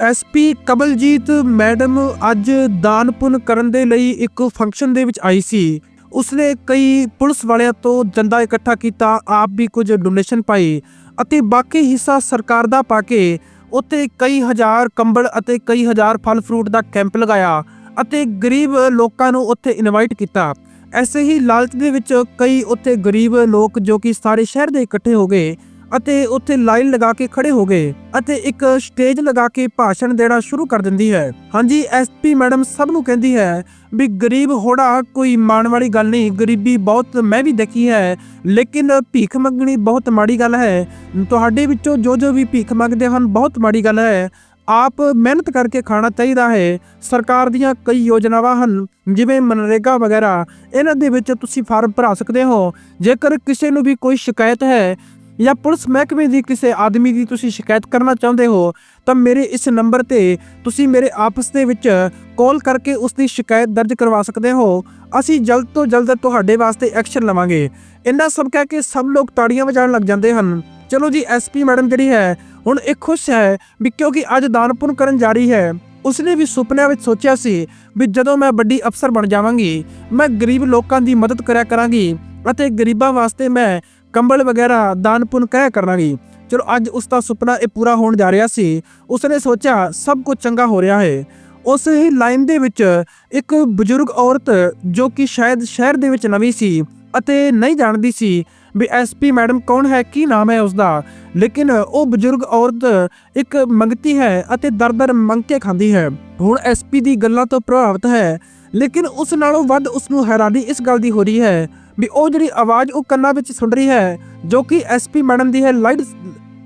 SP ਕਬਲਜੀਤ madam ਅੱਜ ਦਾਨ ਪੁੰਨ ਕਰਨ ਦੇ ਲਈ ਇੱਕ ਫੰਕਸ਼ਨ ਦੇ ਵਿੱਚ ਆਈ ਸੀ। ਉਸਨੇ ਕਈ ਪੁਲਿਸ ਵਾਲਿਆਂ ਤੋਂ ਚੰਦਾ ਇਕੱਠਾ ਕੀਤਾ, ਆਪ ਵੀ ਕੁਝ ਡੋਨੇਸ਼ਨ ਪਾਈ ਅਤੇ ਬਾਕੀ ਹਿੱਸਾ ਸਰਕਾਰ ਦਾ ਪਾ ਕੇ ਉੱਤੇ ਕਈ ਹਜ਼ਾਰ ਕੰਬਲ ਅਤੇ ਕਈ ਹਜ਼ਾਰ ਫਲ ਫਰੂਟ ਦਾ ਕੈਂਪ ਲਗਾਇਆ ਅਤੇ ਗਰੀਬ ਲੋਕਾਂ ਨੂੰ ਉੱਥੇ ਇਨਵਾਈਟ ਕੀਤਾ। ਐਸੇ ਹੀ ਲਾਲਚ ਦੇ ਵਿੱਚ ਕਈ ਉੱਥੇ ਗਰੀਬ ਲੋਕ ਜੋ ਕਿ ਸਾਰੇ ਸ਼ਹਿਰ ਦੇ ਇਕੱਠੇ ਹੋ ਗਏ ਅਤੇ ਉੱਥੇ ਲਾਈਨ ਲਗਾ ਕੇ ਖੜੇ ਹੋ ਗਏ ਅਤੇ ਇੱਕ ਸਟੇਜ ਲਗਾ ਕੇ ਭਾਸ਼ਣ ਦੇਣਾ ਸ਼ੁਰੂ ਕਰ ਦਿੰਦੀ ਹੈ। ਹਾਂਜੀ ਐਸਪੀ ਮੈਡਮ ਸਭ ਨੂੰ ਕਹਿੰਦੀ ਹੈ ਵੀ ਗਰੀਬ ਹੋੜਾ ਕੋਈ ਮਾਣ ਵਾਲੀ ਗੱਲ ਨਹੀਂ, ਗਰੀਬੀ ਬਹੁਤ ਮੈਂ ਵੀ ਦੇਖੀ ਹੈ, ਲੇਕਿਨ ਭੀਖ ਮੰਗਣੀ ਬਹੁਤ ਮਾੜੀ ਗੱਲ ਹੈ। ਤੁਹਾਡੇ ਵਿੱਚੋਂ ਜੋ ਜੋ ਵੀ ਭੀਖ ਮੰਗਦੇ ਹਨ ਬਹੁਤ ਮਾੜੀ ਗੱਲ ਹੈ। ਆਪ ਮਿਹਨਤ ਕਰਕੇ ਖਾਣਾ ਚਾਹੀਦਾ ਹੈ। ਸਰਕਾਰ ਦੀਆਂ ਕਈ ਯੋਜਨਾਵਾਂ ਹਨ, ਜਿਵੇਂ ਮਨਰੇਗਾ ਵਗੈਰਾ। ਇਹਨਾਂ ਦੇ ਵਿੱਚ ਤੁਸੀਂ ਫਾਰਮ ਭਰਾ ਸਕਦੇ ਹੋ। ਜੇਕਰ ਕਿਸੇ ਨੂੰ ਵੀ ਕੋਈ ਸ਼ਿਕਾਇਤ ਹੈ ਜਾਂ ਪੁਲਿਸ ਮਹਿਕਮੇ ਦੀ ਕਿਸੇ ਆਦਮੀ ਦੀ ਤੁਸੀਂ ਸ਼ਿਕਾਇਤ ਕਰਨਾ ਚਾਹੁੰਦੇ ਹੋ, ਤਾਂ ਮੇਰੇ ਇਸ ਨੰਬਰ ਤੇ ਤੁਸੀਂ ਮੇਰੇ ਆਪਸ ਦੇ ਵਿੱਚ ਕਾਲ ਕਰਕੇ ਉਸ ਦੀ ਸ਼ਿਕਾਇਤ ਦਰਜ ਕਰਵਾ ਸਕਦੇ ਹੋ। ਅਸੀਂ ਜਲਦ ਤੋਂ ਜਲਦ ਤੁਹਾਡੇ ਵਾਸਤੇ ਐਕਸ਼ਨ ਲਵਾਂਗੇ। ਇੰਨਾ ਸਭ ਕਹਿ ਕੇ ਸਭ ਲੋਕ ਤਾੜੀਆਂ ਵਜਾਉਣ ਲੱਗ ਜਾਂਦੇ ਹਨ। ਚਲੋ ਜੀ ਐਸਪੀ ਮੈਡਮ ਜਿਹੜੀ ਹੈ, ਹੁਣ ਇਹ ਖੁਸ਼ ਹੈ ਵੀ ਕਿਉਂਕਿ ਅੱਜ ਦਾਨਪੁਰ ਕਰਨ ਜਾ ਰਹੀ ਹੈ। ਉਸਨੇ ਵੀ ਸੁਪਨਿਆਂ ਵਿੱਚ ਸੋਚਿਆ ਸੀ ਵੀ ਜਦੋਂ ਮੈਂ ਵੱਡੀ ਅਫਸਰ ਬਣ ਜਾਵਾਂਗੀ, ਮੈਂ ਗਰੀਬ ਲੋਕਾਂ ਦੀ ਮਦਦ ਕਰਿਆ ਕਰਾਂਗੀ ਅਤੇ ਗਰੀਬਾਂ ਵਾਸਤੇ ਮੈਂ ਕੰਬਲ ਵਗੈਰਾ, ਦਾਨ ਪੁੰਨ ਕਹਿ ਕਰਾਂਗੀ ਚਲੋ ਅੱਜ ਉਸ ਦਾ ਸੁਪਨਾ ਇਹ ਪੂਰਾ ਹੋਣ ਜਾ ਰਿਹਾ ਸੀ। ਉਸਨੇ ਸੋਚਿਆ, ਸਭ ਕੁਝ ਚੰਗਾ ਹੋ ਰਿਹਾ ਹੈ। ਉਸ ਹੀ ਲਾਈਨ ਦੇ ਵਿੱਚ ਇੱਕ ਬਜ਼ੁਰਗ ਔਰਤ ਜੋ ਕਿ ਸ਼ਾਇਦ ਸ਼ਹਿਰ ਦੇ ਵਿੱਚ ਨਵੀਂ ਸੀ ਅਤੇ ਨਹੀਂ ਜਾਣਦੀ ਸੀ ਵੀ ਐਸਪੀ ਮੈਡਮ ਕੌਣ ਹੈ, ਕੀ ਨਾਮ ਹੈ ਉਸਦਾ। ਲੇਕਿਨ ਉਹ ਬਜ਼ੁਰਗ ਔਰਤ ਇੱਕ ਮੰਗਤੀ ਹੈ ਅਤੇ ਦਰ-ਦਰ ਮੰਗ ਕੇ ਖਾਂਦੀ ਹੈ। ਹੁਣ ਐਸਪੀ ਦੀ ਗੱਲਾਂ ਤੋਂ ਪ੍ਰਭਾਵਿਤ ਹੈ। ਲੇਕਿਨ ਉਸ ਨਾਲੋਂ ਵੱਧ ਉਸ ਨੂੰ ਹੈਰਾਨੀ ਇਸ ਗੱਲ ਦੀ ਹੋ ਰਹੀ ਹੈ ਵੀ ਉਹ ਜਿਹੜੀ ਆਵਾਜ਼ ਉਹ ਕੰਨਾਂ ਵਿੱਚ ਸੁਣ ਰਹੀ ਹੈ, ਜੋ ਕਿ ਐਸਪੀ ਮੈਡਮ ਦੀ ਹੈ, ਲਾਈਡ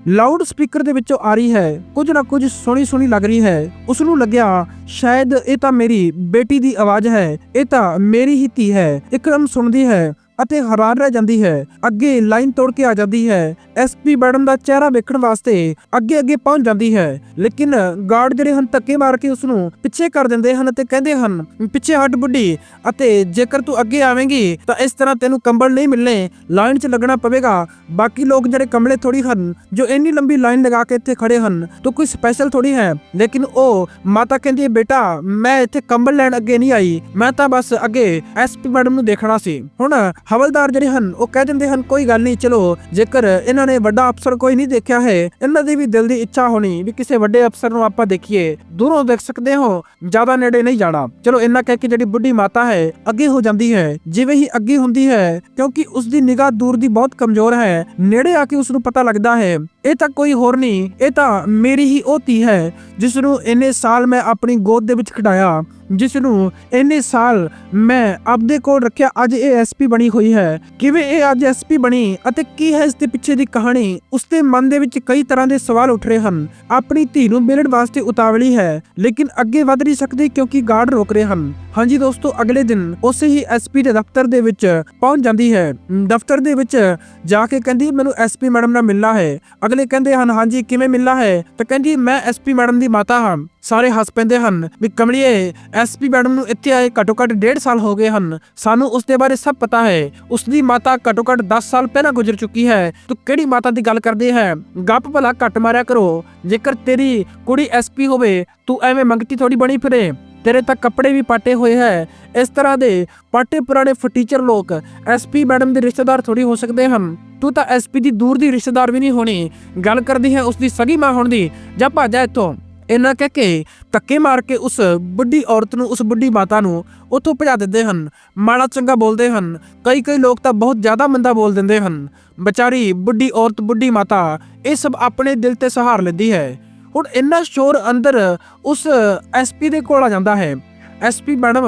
ਲਾਊਡ ਸਪੀਕਰ ਦੇ ਵਿੱਚੋਂ ਆ ਰਹੀ ਹੈ। ਕੁਝ ਨਾ ਕੁਝ ਸੋਹਣੀ ਸੋਹਣੀ ਲੱਗ ਰਹੀ ਹੈ। ਉਸ ਨੂੰ ਲੱਗਿਆ, ਸ਼ਾਇਦ ਇਹ ਤਾਂ ਮੇਰੀ ਬੇਟੀ ਦੀ ਆਵਾਜ਼ ਹੈ, ਇਹ ਤਾਂ ਮੇਰੀ ਹੀ ਧੀ ਹੈ। ਇੱਕਦਮ ਸੁਣਦੀ ਹੈ। ਅਤੇ ਹੈਰਾਨ ਰਹਿ ਜਾਂਦੀ ਹੈ। ਅੱਗੇ ਲਾਈਨ ਤੋੜ ਕੇ ਆ ਜਾਂਦੀ ਹੈ। ਐਸਪੀ ਮੈਡਮ ਦਾ ਚਿਹਰਾ ਵੇਖਣ ਵਾਸਤੇ ਅੱਗੇ ਅੱਗੇ ਪਹੁੰਚ ਜਾਂਦੀ ਹੈ। ਲੇਕਿਨ ਗਾਰਡ ਜਿਹੜੇ ਹਨ, ਧੱਕੇ ਮਾਰ ਕੇ ਉਸ ਨੂੰ ਪਿੱਛੇ ਕਰ ਦਿੰਦੇ ਹਨ ਤੇ ਕਹਿੰਦੇ ਹਨ, ਪਿੱਛੇ ਹਟ ਬੁੱਢੀ, ਅਤੇ ਜੇਕਰ ਤੂੰ ਅੱਗੇ ਆਵੇਂਗੀ ਤਾਂ ਇਸ ਤਰ੍ਹਾਂ ਤੈਨੂੰ ਕੰਬਲ ਨਹੀਂ ਮਿਲਣੇ, ਲਾਈਨ 'ਚ ਲੱਗਣਾ ਪਵੇਗਾ। ਬਾਕੀ ਲੋਕ ਜਿਹੜੇ ਕੰਬਲੇ ਥੋੜੀ ਹਨ, ਜੋ ਇੰਨੀ ਲੰਬੀ ਲਾਈਨ ਲਗਾ ਕੇ ਇੱਥੇ ਖੜੇ ਹਨ, ਤੂੰ ਕੋਈ ਸਪੈਸ਼ਲ ਥੋੜੀ ਹੈ। ਲੇਕਿਨ ਉਹ ਮਾਤਾ ਕਹਿੰਦੀ ਹੈ, ਬੇਟਾ, ਮੈਂ ਇੱਥੇ ਕੰਬਲ ਲੈਣ ਅੱਗੇ ਨਹੀਂ ਆਈ। ਮੈਂ ਤਾਂ ਬਸ ਅੱਗੇ ਐਸਪੀ ਮੈਡਮ ਨੂੰ ਦੇਖਣਾ ਸੀ। ਹੁਣ ਹਵਲਦਾਰ ਜਿਹੜੇ ਹਨ, ਉਹ ਕਹਿ ਦਿੰਦੇ ਹਨ, ਕੋਈ ਗੱਲ ਨਹੀਂ, ਚਲੋ, ਜੇਕਰ ਇਹਨਾਂ ਨੇ ਵੱਡਾ ਅਫਸਰ ਕੋਈ ਨਹੀਂ ਦੇਖਿਆ ਹੈ, ਇਹਨਾਂ ਦੀ ਵੀ ਦਿਲ ਦੀ ਇੱਛਾ ਹੋਣੀ ਵੀ ਕਿਸੇ ਵੱਡੇ ਅਫਸਰ ਨੂੰ ਆਪਾਂ ਦੇਖੀਏ, ਦੂਰੋਂ ਦੇਖ ਸਕਦੇ ਹੋ, ਜ਼ਿਆਦਾ ਨੇੜੇ ਨਹੀਂ ਜਾਣਾ। ਚਲੋ, ਇੰਨਾ ਕਹਿ ਕੇ ਜਿਹੜੀ ਬੁੱਢੀ ਮਾਤਾ ਹੈ, ਅੱਗੇ ਹੋ ਜਾਂਦੀ ਹੈ, ਜਿਵੇਂ ਹੀ ਅੱਗੇ ਹੁੰਦੀ ਹੈ, ਕਿਉਂਕਿ ਉਸ ਦੀ ਨਿਗਾਹ ਦੂਰ ਦੀ ਬਹੁਤ ਕਮਜ਼ੋਰ ਹੈ, ਨੇੜੇ ਆ ਕੇ ਉਸ ਨੂੰ ਪਤਾ ਲੱਗਦਾ ਹੈ, ਇਹ ਤਾਂ ਕੋਈ ਹੋਰ ਨਹੀਂ, ਇਹ ਤਾਂ ਮੇਰੀ ਹੀ ਉਹ ਧੀ ਹੈ ਜਿਸ ਨੂੰ ਇੰਨੇ ਸਾਲ ਮੈਂ ਆਪਣੀ ਗੋਦ ਦੇ ਵਿੱਚ ਖਿਡਾਇਆ। ਜਿਸ ਨੂੰ ਇੰਨੇ ਸਾਲ ਮੈਂ ਆਪਦੇ ਕੋਲ ਰੱਖਿਆ, ਅੱਜ ਇਹ ਐਸਪੀ ਬਣੀ ਹੋਈ ਹੈ। ਕਿਵੇਂ ਇਹ ਅੱਜ ਐਸਪੀ ਬਣੀ ਅਤੇ ਕੀ ਹੈ ਇਸ ਦੇ ਪਿੱਛੇ ਦੀ ਕਹਾਣੀ ਉਸ ਦੇ ਮਨ ਦੇ ਵਿੱਚ ਕਈ ਤਰ੍ਹਾਂ ਦੇ ਸਵਾਲ ਉੱਠ ਰਹੇ ਹਨ। ਆਪਣੀ ਧੀ ਨੂੰ ਮਿਲਣ ਵਾਸਤੇ ਉਤਾਵਲੀ ਹੈ, ਲੇਕਿਨ ਅੱਗੇ ਵਧ ਨਹੀਂ ਸਕਦੀ ਕਿਉਂਕਿ ਗਾਰਡ ਰੋਕ ਰਹੇ ਹਨ। ਹਾਂਜੀ ਦੋਸਤੋ, ਅਗਲੇ ਦਿਨ ਉਸੇ ਹੀ ਐਸਪੀ ਦੇ ਦਫ਼ਤਰ ਦੇ ਵਿੱਚ ਪਹੁੰਚ ਜਾਂਦੀ ਹੈ। ਦਫ਼ਤਰ ਦੇ ਵਿੱਚ ਜਾ ਕੇ ਕਹਿੰਦੀ, ਮੈਨੂੰ ਐਸਪੀ ਮੈਡਮ ਨਾਲ ਮਿਲਣਾ ਹੈ। ਅਗਲੇ ਕਹਿੰਦੇ ਹਨ, ਹਾਂਜੀ, ਕਿਵੇਂ ਮਿਲਣਾ ਹੈ? ਤਾਂ ਕਹਿੰਦੀ, ਮੈਂ ਐਸਪੀ ਮੈਡਮ ਦੀ ਮਾਤਾ ਹਾਂ। ਸਾਰੇ ਹੱਸ ਪੈਂਦੇ ਹਨ ਵੀ ਕਮਲੀਏ ਐਸਪੀ ਮੈਡਮ ਨੂੰ ਇੱਥੇ ਆਏ ਘੱਟੋ ਘੱਟ 1.5 ਸਾਲ ਹੋ ਗਏ ਹਨ। ਸਾਨੂੰ ਉਸ ਦੇ ਬਾਰੇ ਸਭ ਪਤਾ ਹੈ। ਉਸ ਦੀ ਮਾਤਾ ਘੱਟੋ ਘੱਟ 10 ਸਾਲ ਪਹਿਲਾਂ ਗੁਜ਼ਰ ਚੁੱਕੀ ਹੈ। ਤੂੰ ਕਿਹੜੀ ਮਾਤਾ ਦੀ ਗੱਲ ਕਰਦੀ ਹੈ? ਗੱਪ ਭਲਾ ਘੱਟ ਮਾਰਿਆ ਕਰੋ। ਜੇਕਰ ਤੇਰੀ ਕੁੜੀ ਐਸਪੀ ਹੋਵੇ, ਤੂੰ ਐਵੇਂ ਮੰਗਤੀ ਥੋੜੀ ਬਣੀ ਫਿਰੇ। ਤੇਰੇ ਤਾਂ ਕੱਪੜੇ ਵੀ ਪਾਟੇ ਹੋਏ ਹੈ। ਇਸ ਤਰ੍ਹਾਂ ਦੇ ਪਾਟੇ ਪੁਰਾਣੇ ਫਟੀਚਰ ਲੋਕ ਐਸਪੀ ਮੈਡਮ ਦੇ ਰਿਸ਼ਤੇਦਾਰ ਥੋੜੀ ਹੋ ਸਕਦੇ ਹਨ। ਤੂੰ ਤਾਂ ਐਸਪੀ ਦੀ ਦੂਰ ਦੀ ਰਿਸ਼ਤੇਦਾਰ ਵੀ ਨਹੀਂ ਹੋਣੀ। ਗੱਲ ਕਰਦੀ ਹੈ ਉਸ ਦੀ ਸਗੀ ਮਾਂ ਹੋਣ ਦੀ। ਜਾਂ ਭਾਜਾ ਇੱਥੋਂ। ਇਹਨਾਂ ਕਹਿ ਕੇ ਧੱਕੇ ਮਾਰ ਕੇ ਉਸ ਬੁੱਢੀ ਔਰਤ ਨੂੰ, ਉਸ ਬੁੱਢੀ ਮਾਤਾ ਨੂੰ ਉੱਥੋਂ ਭਜਾ ਦਿੰਦੇ ਹਨ। ਮਾੜਾ ਚੰਗਾ ਬੋਲਦੇ ਹਨ। ਕਈ ਕਈ ਲੋਕ ਤਾਂ ਬਹੁਤ ਜ਼ਿਆਦਾ ਮੰਦਾ ਬੋਲ ਦਿੰਦੇ ਹਨ। ਵਿਚਾਰੀ ਬੁੱਢੀ ਔਰਤ ਬੁੱਢੀ ਮਾਤਾ, ਇਹ ਸਭ ਆਪਣੇ ਦਿਲ ਤੇ ਸਹਾਰ ਲੈਂਦੀ ਹੈ। ਹੁਣ ਇੰਨਾ ਸ਼ੋਰ ਅੰਦਰ ਉਸ ਐਸਪੀ ਦੇ ਕੋਲ ਆ ਜਾਂਦਾ ਹੈ। ਐਸਪੀ ਮੈਡਮ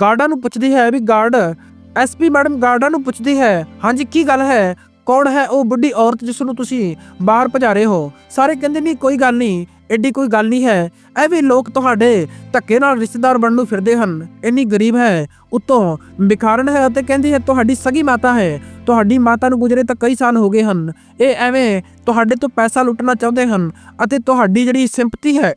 ਗਾਰਡਾਂ ਨੂੰ ਪੁੱਛਦੀ ਹੈ ਵੀ ਗਾਰਡ ਐਸਪੀ ਮੈਡਮ ਗਾਰਡਾਂ ਨੂੰ ਪੁੱਛਦੀ ਹੈ, ਹਾਂਜੀ, ਕੀ ਗੱਲ ਹੈ? ਕੌਣ ਹੈ ਉਹ ਬੁੱਢੀ ਔਰਤ ਜਿਸ ਨੂੰ ਤੁਸੀਂ ਬਾਹਰ ਭਜਾ ਰਹੇ ਹੋ? ਸਾਰੇ ਕਹਿੰਦੇ ਨਹੀਂ ਕੋਈ ਗੱਲ ਨਹੀਂ। ਐਡੀ ਕੋਈ ਗੱਲ ਨਹੀਂ ਹੈ। ਐਵੇਂ ਲੋਕ ਤੁਹਾਡੇ ਧੱਕੇ ਨਾਲ ਰਿਸ਼ਤੇਦਾਰ ਬਣਨ ਨੂੰ ਫਿਰਦੇ ਹਨ। ਇੰਨੀ ਗਰੀਬ ਹੈ, ਉਤੋਂ ਬਿਖਾਰਨ ਹੈ ਅਤੇ ਕਹਿੰਦੀ ਹੈ, ਤੁਹਾਡੀ ਸਗੀ ਮਾਤਾ ਹੈ। ਤੁਹਾਡੀ ਮਾਤਾ ਨੂੰ ਗੁਜ਼ਰੇ ਤਾਂ ਕਈ ਸਾਲ ਹੋ ਗਏ ਹਨ। ਇਹ ਐਵੇਂ ਤੁਹਾਡੇ ਤੋਂ ਪੈਸਾ ਲੁੱਟਣਾ ਚਾਹੁੰਦੇ ਹਨ ਅਤੇ ਤੁਹਾਡੀ ਜਿਹੜੀ ਸਿੰਪਥੀ ਹੈ